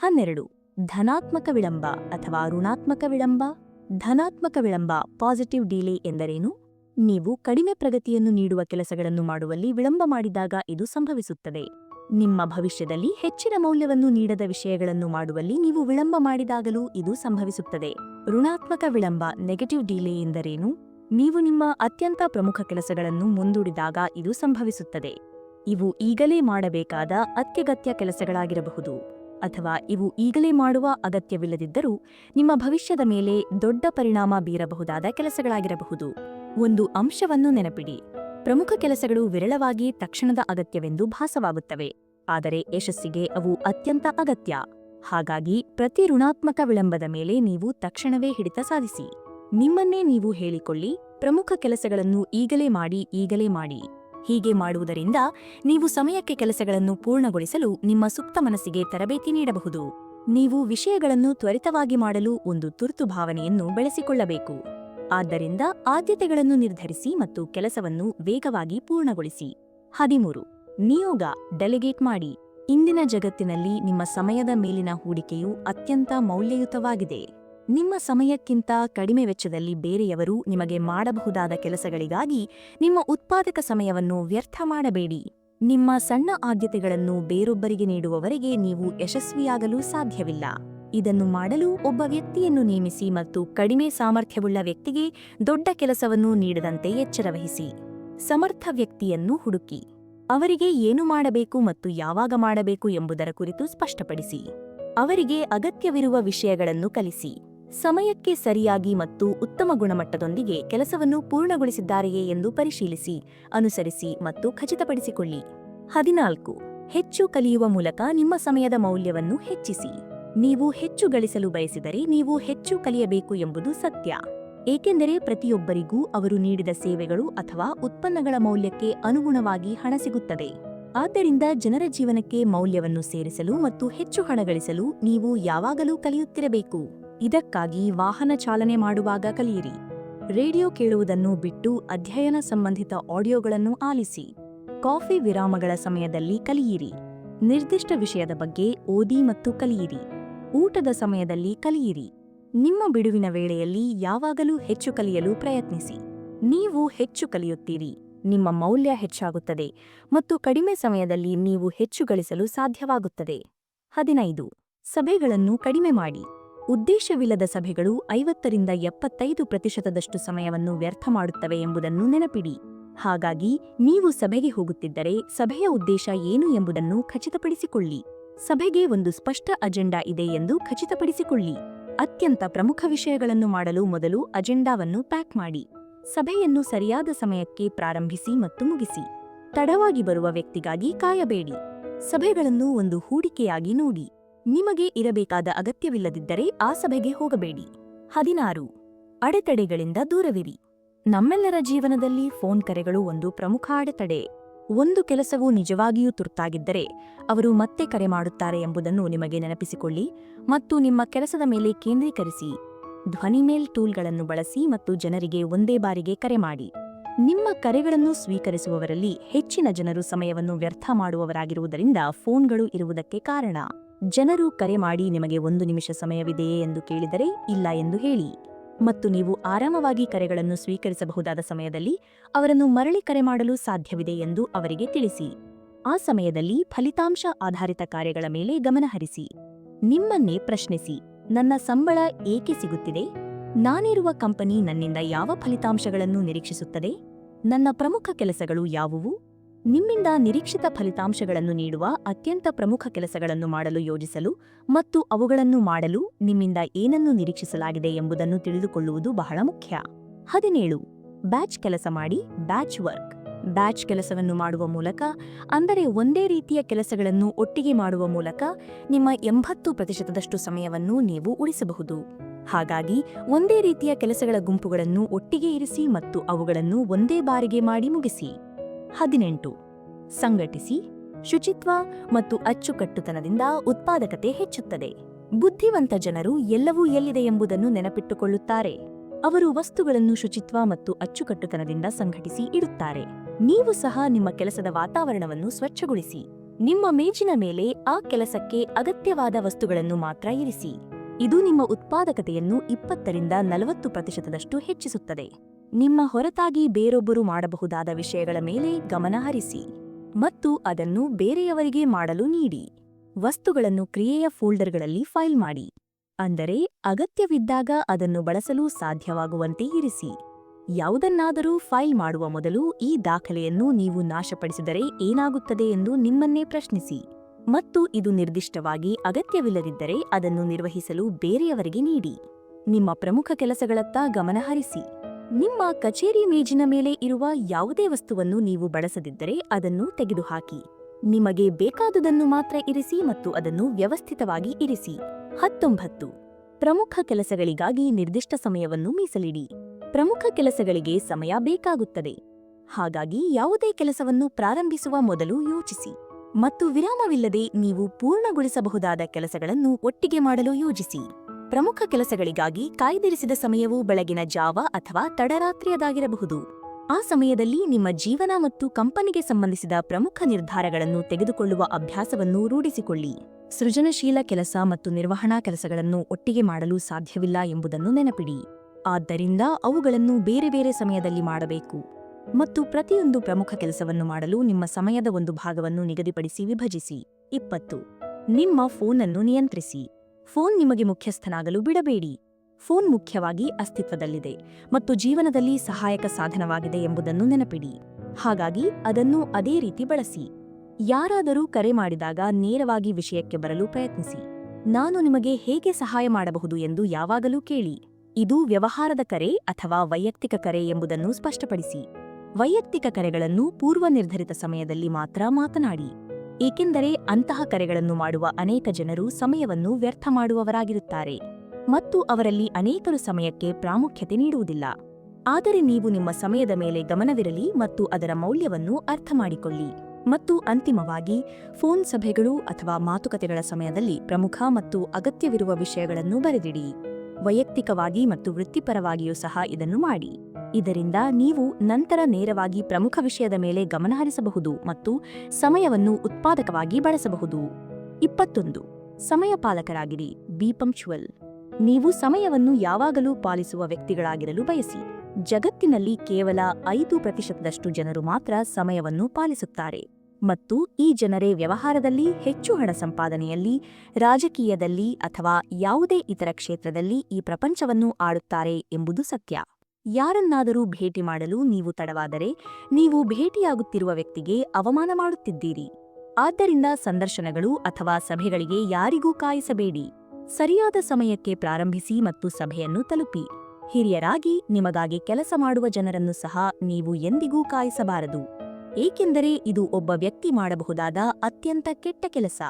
ಹನ್ನೆರಡು. ಧನಾತ್ಮಕ ವಿಳಂಬ ಅಥವಾ ಋಣಾತ್ಮಕ ವಿಳಂಬ? ಧನಾತ್ಮಕ ವಿಳಂಬ ಪಾಸಿಟಿವ್ ಡಿಲೇ ಎಂದರೇನು? ನೀವು ಕಡಿಮೆ ಪ್ರಗತಿಯನ್ನು ನೀಡುವ ಕೆಲಸಗಳನ್ನು ಮಾಡುವಲ್ಲಿ ವಿಳಂಬ ಮಾಡಿದಾಗ ಇದು ಸಂಭವಿಸುತ್ತದೆ. ನಿಮ್ಮ ಭವಿಷ್ಯದಲ್ಲಿ ಹೆಚ್ಚಿನ ಮೌಲ್ಯವನ್ನು ನೀಡದ ವಿಷಯಗಳನ್ನು ಮಾಡುವಲ್ಲಿ ನೀವು ವಿಳಂಬ ಮಾಡಿದಾಗಲೂ ಇದು ಸಂಭವಿಸುತ್ತದೆ. ಋಣಾತ್ಮಕ ವಿಳಂಬ ನೆಗೆಟಿವ್ ಡಿಲೇ ಎಂದರೇನು? ನೀವು ನಿಮ್ಮ ಅತ್ಯಂತ ಪ್ರಮುಖ ಕೆಲಸಗಳನ್ನು ಮುಂದೂಡಿದಾಗ ಇದು ಸಂಭವಿಸುತ್ತದೆ. ಇವು ಈಗಲೇ ಮಾಡಬೇಕಾದ ಅತ್ಯಗತ್ಯ ಕೆಲಸಗಳಾಗಿರಬಹುದು. ಅಥವಾ ಇವು ಈಗಲೇ ಮಾಡುವ ಅಗತ್ಯವಿಲ್ಲದಿದ್ದರೂ ನಿಮ್ಮ ಭವಿಷ್ಯದ ಮೇಲೆ ದೊಡ್ಡ ಪರಿಣಾಮ ಬೀರಬಹುದಾದ ಕೆಲಸಗಳಾಗಿರಬಹುದು. ಒಂದು ಅಂಶವನ್ನು ನೆನಪಿಡಿ. ಪ್ರಮುಖ ಕೆಲಸಗಳು ವಿರಳವಾಗಿ ತಕ್ಷಣದ ಅಗತ್ಯವೆಂದು ಭಾಸವಾಗುತ್ತವೆ. ಆದರೆ ಯಶಸ್ಸಿಗೆ ಅವು ಅತ್ಯಂತ ಅಗತ್ಯ. ಹಾಗಾಗಿ ಪ್ರತಿ ಋಣಾತ್ಮಕ ವಿಳಂಬದ ಮೇಲೆ ನೀವು ತಕ್ಷಣವೇ ಹಿಡಿತ ಸಾಧಿಸಿ. ನಿಮ್ಮನ್ನೇ ನೀವು ಹೇಳಿಕೊಳ್ಳಿ, ಪ್ರಮುಖ ಕೆಲಸಗಳನ್ನು ಈಗಲೇ ಮಾಡಿ ಈಗಲೇ ಮಾಡಿ. ಹೀಗೆ ಮಾಡುವುದರಿಂದ ನೀವು ಸಮಯಕ್ಕೆ ಕೆಲಸಗಳನ್ನು ಪೂರ್ಣಗೊಳಿಸಲು ನಿಮ್ಮ ಸುಪ್ತ ಮನಸ್ಸಿಗೆ ತರಬೇತಿ ನೀಡಬಹುದು. ನೀವು ವಿಷಯಗಳನ್ನು ತ್ವರಿತವಾಗಿ ಮಾಡಲು ಒಂದು ತುರ್ತು ಭಾವನೆಯನ್ನು ಬೆಳೆಸಿಕೊಳ್ಳಬೇಕು. ಆದ್ದರಿಂದ ಆದ್ಯತೆಗಳನ್ನು ನಿರ್ಧರಿಸಿ ಮತ್ತು ಕೆಲಸವನ್ನು ವೇಗವಾಗಿ ಪೂರ್ಣಗೊಳಿಸಿ. ಹದಿಮೂರು. ನಿಯೋಗ. ಡೆಲಿಗೇಟ್ ಮಾಡಿ. ಇಂದಿನ ಜಗತ್ತಿನಲ್ಲಿ ನಿಮ್ಮ ಸಮಯದ ಮೇಲಿನ ಹೂಡಿಕೆಯು ಅತ್ಯಂತ ಮೌಲ್ಯಯುತವಾಗಿದೆ. ನಿಮ್ಮ ಸಮಯಕ್ಕಿಂತ ಕಡಿಮೆ ವೆಚ್ಚದಲ್ಲಿ ಬೇರೆಯವರು ನಿಮಗೆ ಮಾಡಬಹುದಾದ ಕೆಲಸಗಳಿಗಾಗಿ ನಿಮ್ಮ ಉತ್ಪಾದಕ ಸಮಯವನ್ನು ವ್ಯರ್ಥ ಮಾಡಬೇಡಿ. ನಿಮ್ಮ ಸಣ್ಣ ಆದ್ಯತೆಗಳನ್ನು ಬೇರೊಬ್ಬರಿಗೆ ನೀಡುವವರೆಗೆ ನೀವು ಯಶಸ್ವಿಯಾಗಲು ಸಾಧ್ಯವಿಲ್ಲ. ಇದನ್ನು ಮಾಡಲು ಒಬ್ಬ ವ್ಯಕ್ತಿಯನ್ನು ನೇಮಿಸಿ ಮತ್ತು ಕಡಿಮೆ ಸಾಮರ್ಥ್ಯವುಳ್ಳ ವ್ಯಕ್ತಿಗೆ ದೊಡ್ಡ ಕೆಲಸವನ್ನು ನೀಡದಂತೆ ಎಚ್ಚರವಹಿಸಿ. ಸಮರ್ಥ ವ್ಯಕ್ತಿಯನ್ನು ಹುಡುಕಿ. ಅವರಿಗೆ ಏನು ಮಾಡಬೇಕು ಮತ್ತು ಯಾವಾಗ ಮಾಡಬೇಕು ಎಂಬುದರ ಕುರಿತು ಸ್ಪಷ್ಟಪಡಿಸಿ. ಅವರಿಗೆ ಅಗತ್ಯವಿರುವ ವಿಷಯಗಳನ್ನು ಕಲಿಸಿ. ಸಮಯಕ್ಕೆ ಸರಿಯಾಗಿ ಮತ್ತು ಉತ್ತಮ ಗುಣಮಟ್ಟದೊಂದಿಗೆ ಕೆಲಸವನ್ನು ಪೂರ್ಣಗೊಳಿಸಿದ್ದಾರೆಯೇ ಎಂದು ಪರಿಶೀಲಿಸಿ, ಅನುಸರಿಸಿ ಮತ್ತು ಖಚಿತಪಡಿಸಿಕೊಳ್ಳಿ. ಹದಿನಾಲ್ಕು. ಹೆಚ್ಚು ಕಲಿಯುವ ಮೂಲಕ ನಿಮ್ಮ ಸಮಯದ ಮೌಲ್ಯವನ್ನು ಹೆಚ್ಚಿಸಿ. ನೀವು ಹೆಚ್ಚು ಗಳಿಸಲು ಬಯಸಿದರೆ ನೀವು ಹೆಚ್ಚು ಕಲಿಯಬೇಕು ಎಂಬುದು ಸತ್ಯ. ಏಕೆಂದರೆ ಪ್ರತಿಯೊಬ್ಬರಿಗೂ ಅವರು ನೀಡಿದ ಸೇವೆಗಳು ಅಥವಾ ಉತ್ಪನ್ನಗಳ ಮೌಲ್ಯಕ್ಕೆ ಅನುಗುಣವಾಗಿ ಹಣ ಸಿಗುತ್ತದೆ. ಆದ್ದರಿಂದ ಜನರ ಜೀವನಕ್ಕೆ ಮೌಲ್ಯವನ್ನು ಸೇರಿಸಲು ಮತ್ತು ಹೆಚ್ಚು ಹಣ ಗಳಿಸಲು ನೀವು ಯಾವಾಗಲೂ ಕಲಿಯುತ್ತಿರಬೇಕು. ಇದಕ್ಕಾಗಿ ವಾಹನ ಚಾಲನೆ ಮಾಡುವಾಗ ಕಲಿಯಿರಿ. ರೇಡಿಯೋ ಕೇಳುವುದನ್ನು ಬಿಟ್ಟು ಅಧ್ಯಯನ ಸಂಬಂಧಿತ ಆಡಿಯೋಗಳನ್ನು ಆಲಿಸಿ. ಕಾಫಿ ವಿರಾಮಗಳ ಸಮಯದಲ್ಲಿ ಕಲಿಯಿರಿ. ನಿರ್ದಿಷ್ಟ ವಿಷಯದ ಬಗ್ಗೆ ಓದಿ ಮತ್ತು ಕಲಿಯಿರಿ. ಊಟದ ಸಮಯದಲ್ಲಿ ಕಲಿಯಿರಿ. ನಿಮ್ಮ ಬಿಡುವಿನ ವೇಳೆಯಲ್ಲಿ ಯಾವಾಗಲೂ ಹೆಚ್ಚು ಕಲಿಯಲು ಪ್ರಯತ್ನಿಸಿ. ನೀವು ಹೆಚ್ಚು ಕಲಿಯುತ್ತೀರಿ. ನಿಮ್ಮ ಮೌಲ್ಯ ಹೆಚ್ಚಾಗುತ್ತದೆ ಮತ್ತು ಕಡಿಮೆ ಸಮಯದಲ್ಲಿ ನೀವು ಹೆಚ್ಚು ಗಳಿಸಲು ಸಾಧ್ಯವಾಗುತ್ತದೆ. ಹದಿನೈದು. ಸಭೆಗಳನ್ನು ಕಡಿಮೆ ಮಾಡಿ. ಉದ್ದೇಶವಿಲ್ಲದ ಸಭೆಗಳು ಐವತ್ತರಿಂದ ಎಪ್ಪತ್ತೈದು ಪ್ರತಿಶತದಷ್ಟು ಸಮಯವನ್ನು ವ್ಯರ್ಥ ಮಾಡುತ್ತವೆ ಎಂಬುದನ್ನು ನೆನಪಿಡಿ. ಹಾಗಾಗಿ, ನೀವು ಸಭೆಗೆ ಹೋಗುತ್ತಿದ್ದರೆ ಸಭೆಯ ಉದ್ದೇಶ ಏನು ಎಂಬುದನ್ನು ಖಚಿತಪಡಿಸಿಕೊಳ್ಳಿ. ಸಭೆಗೆ ಒಂದು ಸ್ಪಷ್ಟ ಅಜೆಂಡಾ ಇದೆ ಎಂದು ಖಚಿತಪಡಿಸಿಕೊಳ್ಳಿ. ಅತ್ಯಂತ ಪ್ರಮುಖ ವಿಷಯಗಳನ್ನು ಮಾಡಲು ಮೊದಲು ಅಜೆಂಡಾವನ್ನು ಪ್ಯಾಕ್ ಮಾಡಿ. ಸಭೆಯನ್ನು ಸರಿಯಾದ ಸಮಯಕ್ಕೆ ಪ್ರಾರಂಭಿಸಿ ಮತ್ತು ಮುಗಿಸಿ. ತಡವಾಗಿ ಬರುವ ವ್ಯಕ್ತಿಗಾಗಿ ಕಾಯಬೇಡಿ. ಸಭೆಗಳನ್ನು ಒಂದು ಹೂಡಿಕೆಯಾಗಿ ನೋಡಿ. ನಿಮಗೆ ಇರಬೇಕಾದ ಅಗತ್ಯವಿಲ್ಲದಿದ್ದರೆ ಆ ಸಭೆಗೆ ಹೋಗಬೇಡಿ. ಹದಿನಾರು. ಅಡೆತಡೆಗಳಿಂದ ದೂರವಿರಿ. ನಮ್ಮೆಲ್ಲರ ಜೀವನದಲ್ಲಿ ಫೋನ್ ಕರೆಗಳು ಒಂದು ಪ್ರಮುಖ ಅಡೆತಡೆ. ಒಂದು ಕೆಲಸವು ನಿಜವಾಗಿಯೂ ತುರ್ತಾಗಿದ್ದರೆ ಅವರು ಮತ್ತೆ ಕರೆ ಮಾಡುತ್ತಾರೆ ಎಂಬುದನ್ನು ನಿಮಗೆ ನೆನಪಿಸಿಕೊಳ್ಳಿ ಮತ್ತು ನಿಮ್ಮ ಕೆಲಸದ ಮೇಲೆ ಕೇಂದ್ರೀಕರಿಸಿ. ಧ್ವನಿಮೇಲ್ ಟೂಲ್ಗಳನ್ನು ಬಳಸಿ ಮತ್ತು ಜನರಿಗೆ ಒಂದೇ ಬಾರಿಗೆ ಕರೆ ಮಾಡಿ. ನಿಮ್ಮ ಕರೆಗಳನ್ನು ಸ್ವೀಕರಿಸುವವರಲ್ಲಿ ಹೆಚ್ಚಿನ ಜನರು ಸಮಯವನ್ನು ವ್ಯರ್ಥ ಮಾಡುವವರಾಗಿರುವುದರಿಂದ ಫೋನ್ಗಳು ಇರುವುದಕ್ಕೆ ಕಾರಣ. ಜನರು ಕರೆ ಮಾಡಿ ನಿಮಗೆ ಒಂದು ನಿಮಿಷ ಸಮಯವಿದೆಯೇ ಎಂದು ಕೇಳಿದರೆ ಇಲ್ಲ ಎಂದು ಹೇಳಿ. ಮತ್ತು ನೀವು ಆರಾಮವಾಗಿ ಕರೆಗಳನ್ನು ಸ್ವೀಕರಿಸಬಹುದಾದ ಸಮಯದಲ್ಲಿ ಅವರನ್ನು ಮರಳಿ ಕರೆ ಮಾಡಲು ಸಾಧ್ಯವಿದೆ ಎಂದು ಅವರಿಗೆ ತಿಳಿಸಿ. ಆ ಸಮಯದಲ್ಲಿ ಫಲಿತಾಂಶ ಆಧಾರಿತ ಕಾರ್ಯಗಳ ಮೇಲೆ ಗಮನಹರಿಸಿ ನಿಮ್ಮನ್ನೇ ಪ್ರಶ್ನಿಸಿ, ನನ್ನ ಸಂಬಳ ಏಕೆ ಸಿಗುತ್ತಿದೆ? ನಾನಿರುವ ಕಂಪನಿ ನನ್ನಿಂದ ಯಾವ ಫಲಿತಾಂಶಗಳನ್ನು ನಿರೀಕ್ಷಿಸುತ್ತದೆ? ನನ್ನ ಪ್ರಮುಖ ಕೆಲಸಗಳು ಯಾವುವು? ನಿಮ್ಮಿಂದ ನಿರೀಕ್ಷಿತ ಫಲಿತಾಂಶಗಳನ್ನು ನೀಡುವ ಅತ್ಯಂತ ಪ್ರಮುಖ ಕೆಲಸಗಳನ್ನು ಮಾಡಲು ಯೋಜಿಸಲು ಮತ್ತು ಅವುಗಳನ್ನು ಮಾಡಲು ನಿಮ್ಮಿಂದ ಏನನ್ನು ನಿರೀಕ್ಷಿಸಲಾಗಿದೆ ಎಂಬುದನ್ನು ತಿಳಿದುಕೊಳ್ಳುವುದು ಬಹಳ ಮುಖ್ಯ. ಹದಿನೇಳು. ಬ್ಯಾಚ್ ಕೆಲಸ ಮಾಡಿ, ಬ್ಯಾಚ್ ವರ್ಕ್. ಬ್ಯಾಚ್ ಕೆಲಸವನ್ನು ಮಾಡುವ ಮೂಲಕ, ಅಂದರೆ ಒಂದೇ ರೀತಿಯ ಕೆಲಸಗಳನ್ನು ಒಟ್ಟಿಗೆ ಮಾಡುವ ಮೂಲಕ ನಿಮ್ಮ ಎಂಬತ್ತು ಪ್ರತಿಶತದಷ್ಟು ಸಮಯವನ್ನು ನೀವು ಉಳಿಸಬಹುದು. ಹಾಗಾಗಿ, ಒಂದೇ ರೀತಿಯ ಕೆಲಸಗಳ ಗುಂಪುಗಳನ್ನು ಒಟ್ಟಿಗೆ ಇರಿಸಿ ಮತ್ತು ಅವುಗಳನ್ನು ಒಂದೇ ಬಾರಿಗೆ ಮಾಡಿ ಮುಗಿಸಿ. ಹದಿನೆಂಟು. ಸಂಘಟಿಸಿ ಶುಚಿತ್ವ ಮತ್ತು ಅಚ್ಚುಕಟ್ಟುತನದಿಂದ ಉತ್ಪಾದಕತೆ ಹೆಚ್ಚುತ್ತದೆ. ಬುದ್ಧಿವಂತ ಜನರು ಎಲ್ಲವೂ ಎಲ್ಲಿದೆ ಎಂಬುದನ್ನು ನೆನಪಿಟ್ಟುಕೊಳ್ಳುತ್ತಾರೆ. ಅವರು ವಸ್ತುಗಳನ್ನು ಶುಚಿತ್ವ ಮತ್ತು ಅಚ್ಚುಕಟ್ಟುತನದಿಂದ ಸಂಘಟಿಸಿ ಇಡುತ್ತಾರೆ. ನೀವು ಸಹ ನಿಮ್ಮ ಕೆಲಸದ ವಾತಾವರಣವನ್ನು ಸ್ವಚ್ಛಗೊಳಿಸಿ. ನಿಮ್ಮ ಮೇಜಿನ ಮೇಲೆ ಆ ಕೆಲಸಕ್ಕೆ ಅಗತ್ಯವಾದ ವಸ್ತುಗಳನ್ನು ಮಾತ್ರ ಇರಿಸಿ. ಇದು ನಿಮ್ಮ ಉತ್ಪಾದಕತೆಯನ್ನು ಇಪ್ಪತ್ತರಿಂದ ನಲವತ್ತು ಪ್ರತಿಶತದಷ್ಟು ಹೆಚ್ಚಿಸುತ್ತದೆ. ನಿಮ್ಮ ಹೊರತಾಗಿ ಬೇರೊಬ್ಬರು ಮಾಡಬಹುದಾದ ವಿಷಯಗಳ ಮೇಲೆ ಗಮನ ಹರಿಸಿ ಮತ್ತು ಅದನ್ನು ಬೇರೆಯವರಿಗೆ ಮಾಡಲು ನೀಡಿ. ವಸ್ತುಗಳನ್ನು ಕ್ರಿಯೆಯ ಫೋಲ್ಡರ್ಗಳಲ್ಲಿ ಫೈಲ್ ಮಾಡಿ. ಅಂದರೆ ಅಗತ್ಯವಿದ್ದಾಗ ಅದನ್ನು ಬಳಸಲು ಸಾಧ್ಯವಾಗುವಂತೆ ಇರಿಸಿ. ಯಾವುದನ್ನಾದರೂ ಫೈಲ್ ಮಾಡುವ ಮೊದಲು ಈ ದಾಖಲೆಯನ್ನು ನೀವು ನಾಶಪಡಿಸಿದರೆ ಏನಾಗುತ್ತದೆ ಎಂದು ನಿಮ್ಮನ್ನೇ ಪ್ರಶ್ನಿಸಿ. ಮತ್ತು ಇದು ನಿರ್ದಿಷ್ಟವಾಗಿ ಅಗತ್ಯವಿಲ್ಲದಿದ್ದರೆ ಅದನ್ನು ನಿರ್ವಹಿಸಲು ಬೇರೆಯವರಿಗೆ ನೀಡಿ. ನಿಮ್ಮ ಪ್ರಮುಖ ಕೆಲಸಗಳತ್ತ ಗಮನಹರಿಸಿ ನಿಮ್ಮ ಕಚೇರಿ ಮೇಜಿನ ಮೇಲೆ ಇರುವ ಯಾವುದೇ ವಸ್ತುವನ್ನು ನೀವು ಬಳಸದಿದ್ದರೆ ಅದನ್ನು ತೆಗೆದುಹಾಕಿ. ನಿಮಗೆ ಬೇಕಾದುದನ್ನು ಮಾತ್ರ ಇರಿಸಿ ಮತ್ತು ಅದನ್ನು ವ್ಯವಸ್ಥಿತವಾಗಿ ಇರಿಸಿ. ಹತ್ತೊಂಬತ್ತು. ಪ್ರಮುಖ ಕೆಲಸಗಳಿಗಾಗಿ ನಿರ್ದಿಷ್ಟ ಸಮಯವನ್ನು ಮೀಸಲಿಡಿ. ಪ್ರಮುಖ ಕೆಲಸಗಳಿಗೆ ಸಮಯ ಬೇಕಾಗುತ್ತದೆ. ಹಾಗಾಗಿ ಯಾವುದೇ ಕೆಲಸವನ್ನು ಪ್ರಾರಂಭಿಸುವ ಮೊದಲು ಯೋಚಿಸಿ. ಮತ್ತು ವಿರಾಮವಿಲ್ಲದೆ ನೀವು ಪೂರ್ಣಗೊಳಿಸಬಹುದಾದ ಕೆಲಸಗಳನ್ನು ಒಟ್ಟಿಗೆ ಮಾಡಲು ಯೋಜಿಸಿ. ಪ್ರಮುಖ ಕೆಲಸಗಳಿಗಾಗಿ ಕಾಯ್ದಿರಿಸಿದ ಸಮಯವು ಬೆಳಗಿನ ಜಾವ ಅಥವಾ ತಡರಾತ್ರಿಯದಾಗಿರಬಹುದು. ಆ ಸಮಯದಲ್ಲಿ ನಿಮ್ಮ ಜೀವನ ಮತ್ತು ಕಂಪನಿಗೆ ಸಂಬಂಧಿಸಿದ ಪ್ರಮುಖ ನಿರ್ಧಾರಗಳನ್ನು ತೆಗೆದುಕೊಳ್ಳುವ ಅಭ್ಯಾಸವನ್ನು ರೂಢಿಸಿಕೊಳ್ಳಿ. ಸೃಜನಶೀಲ ಕೆಲಸ ಮತ್ತು ನಿರ್ವಹಣಾ ಕೆಲಸಗಳನ್ನು ಒಟ್ಟಿಗೆ ಮಾಡಲು ಸಾಧ್ಯವಿಲ್ಲ ಎಂಬುದನ್ನು ನೆನಪಿಡಿ. ಆದ್ದರಿಂದ ಅವುಗಳನ್ನು ಬೇರೆ ಬೇರೆ ಸಮಯದಲ್ಲಿ ಮಾಡಬೇಕು. ಮತ್ತು ಪ್ರತಿಯೊಂದು ಪ್ರಮುಖ ಕೆಲಸವನ್ನು ಮಾಡಲು ನಿಮ್ಮ ಸಮಯದ ಒಂದು ಭಾಗವನ್ನು ನಿಗದಿಪಡಿಸಿ ವಿಭಜಿಸಿ. ಇಪ್ಪತ್ತು. ನಿಮ್ಮ ಫೋನನ್ನು ನಿಯಂತ್ರಿಸಿ. ಫೋನ್ ನಿಮಗೆ ಮುಖ್ಯಸ್ಥನಾಗಲು ಬಿಡಬೇಡಿ. ಫೋನ್ ಮುಖ್ಯವಾಗಿ ಅಸ್ತಿತ್ವದಲ್ಲಿದೆ ಮತ್ತು ಜೀವನದಲ್ಲಿ ಸಹಾಯಕ ಸಾಧನವಾಗಿದೆ ಎಂಬುದನ್ನು ನೆನಪಿಡಿ. ಹಾಗಾಗಿ ಅದನ್ನು ಅದೇ ರೀತಿ ಬಳಸಿ. ಯಾರಾದರೂ ಕರೆ ಮಾಡಿದಾಗ ನೇರವಾಗಿ ವಿಷಯಕ್ಕೆ ಬರಲು ಪ್ರಯತ್ನಿಸಿ. ನಾನು ನಿಮಗೆ ಹೇಗೆ ಸಹಾಯ ಮಾಡಬಹುದು ಎಂದು ಯಾವಾಗಲೂ ಕೇಳಿ. ಇದು ವ್ಯವಹಾರದ ಕರೆ ಅಥವಾ ವೈಯಕ್ತಿಕ ಕರೆ ಎಂಬುದನ್ನು ಸ್ಪಷ್ಟಪಡಿಸಿ. ವೈಯಕ್ತಿಕ ಕರೆಗಳನ್ನು ಪೂರ್ವ ನಿರ್ಧರಿತ ಸಮಯದಲ್ಲಿ ಮಾತ್ರ ಮಾತನಾಡಿ. ಏಕೆಂದರೆ ಅಂತಹ ಕರೆಗಳನ್ನು ಮಾಡುವ ಅನೇಕ ಜನರು ಸಮಯವನ್ನು ವ್ಯರ್ಥ ಮಾಡುವವರಾಗಿರುತ್ತಾರೆ ಮತ್ತು ಅವರಲ್ಲಿ ಅನೇಕರು ಸಮಯಕ್ಕೆ ಪ್ರಾಮುಖ್ಯತೆ ನೀಡುವುದಿಲ್ಲ. ಆದರೆ ನೀವು ನಿಮ್ಮ ಸಮಯದ ಮೇಲೆ ಗಮನವಿರಲಿ ಮತ್ತು ಅದರ ಮೌಲ್ಯವನ್ನು ಅರ್ಥಮಾಡಿಕೊಳ್ಳಿ ಮತ್ತು ಅಂತಿಮವಾಗಿ, ಫೋನ್ ಸಭೆಗಳು ಅಥವಾ ಮಾತುಕತೆಗಳ ಸಮಯದಲ್ಲಿ ಪ್ರಮುಖ ಮತ್ತು ಅಗತ್ಯವಿರುವ ವಿಷಯಗಳನ್ನು ಬರೆದಿಡಿ. ವೈಯಕ್ತಿಕವಾಗಿ ಮತ್ತು ವೃತ್ತಿಪರವಾಗಿಯೂ ಸಹ ಇದನ್ನು ಮಾಡಿ. ಇದರಿಂದ ನೀವು ನಂತರ ನೇರವಾಗಿ ಪ್ರಮುಖ ವಿಷಯದ ಮೇಲೆ ಗಮನಹರಿಸಬಹುದು ಮತ್ತು ಸಮಯವನ್ನು ಉತ್ಪಾದಕವಾಗಿ ಬಳಸಬಹುದು. ಇಪ್ಪತ್ತೊಂದು. ಸಮಯ ಪಾಲಕರಾಗಿರಿ. ಬಿ ಪಂಕ್ಚುವಲ್ ನೀವು ಸಮಯವನ್ನು ಯಾವಾಗಲೂ ಪಾಲಿಸುವ ವ್ಯಕ್ತಿಗಳಾಗಿರಲು ಬಯಸಿ. ಜಗತ್ತಿನಲ್ಲಿ ಕೇವಲ ಐದು ಪ್ರತಿಶತದಷ್ಟು ಜನರು ಮಾತ್ರ ಸಮಯವನ್ನು ಪಾಲಿಸುತ್ತಾರೆ. ಮತ್ತು ಈ ಜನರೇ ವ್ಯವಹಾರದಲ್ಲಿ ಹೆಚ್ಚು ಹಣ ಸಂಪಾದನೆಯಲ್ಲಿ, ರಾಜಕೀಯದಲ್ಲಿ ಅಥವಾ ಯಾವುದೇ ಇತರ ಕ್ಷೇತ್ರದಲ್ಲಿ ಈ ಪ್ರಪಂಚವನ್ನು ಆಳುತ್ತಾರೆ ಎಂಬುದು ಸತ್ಯ. ಯಾರನ್ನಾದರೂ ಭೇಟಿ ಮಾಡಲು ನೀವು ತಡವಾದರೆ ನೀವು ಭೇಟಿಯಾಗುತ್ತಿರುವ ವ್ಯಕ್ತಿಗೆ ಅವಮಾನ ಮಾಡುತ್ತಿದ್ದೀರಿ. ಆದ್ದರಿಂದ ಸಂದರ್ಶನಗಳು ಅಥವಾ ಸಭೆಗಳಿಗೆ ಯಾರಿಗೂ ಕಾಯಿಸಬೇಡಿ. ಸರಿಯಾದ ಸಮಯಕ್ಕೆ ಪ್ರಾರಂಭಿಸಿ ಮತ್ತು ಸಭೆಯನ್ನು ತಲುಪಿ. ಹಿರಿಯರಾಗಿ ನಿಮಗಾಗಿ ಕೆಲಸ ಮಾಡುವ ಜನರನ್ನು ಸಹ ನೀವು ಎಂದಿಗೂ ಕಾಯಿಸಬಾರದು. ಏಕೆಂದರೆ ಇದು ಒಬ್ಬ ವ್ಯಕ್ತಿ ಮಾಡಬಹುದಾದ ಅತ್ಯಂತ ಕೆಟ್ಟ ಕೆಲಸ.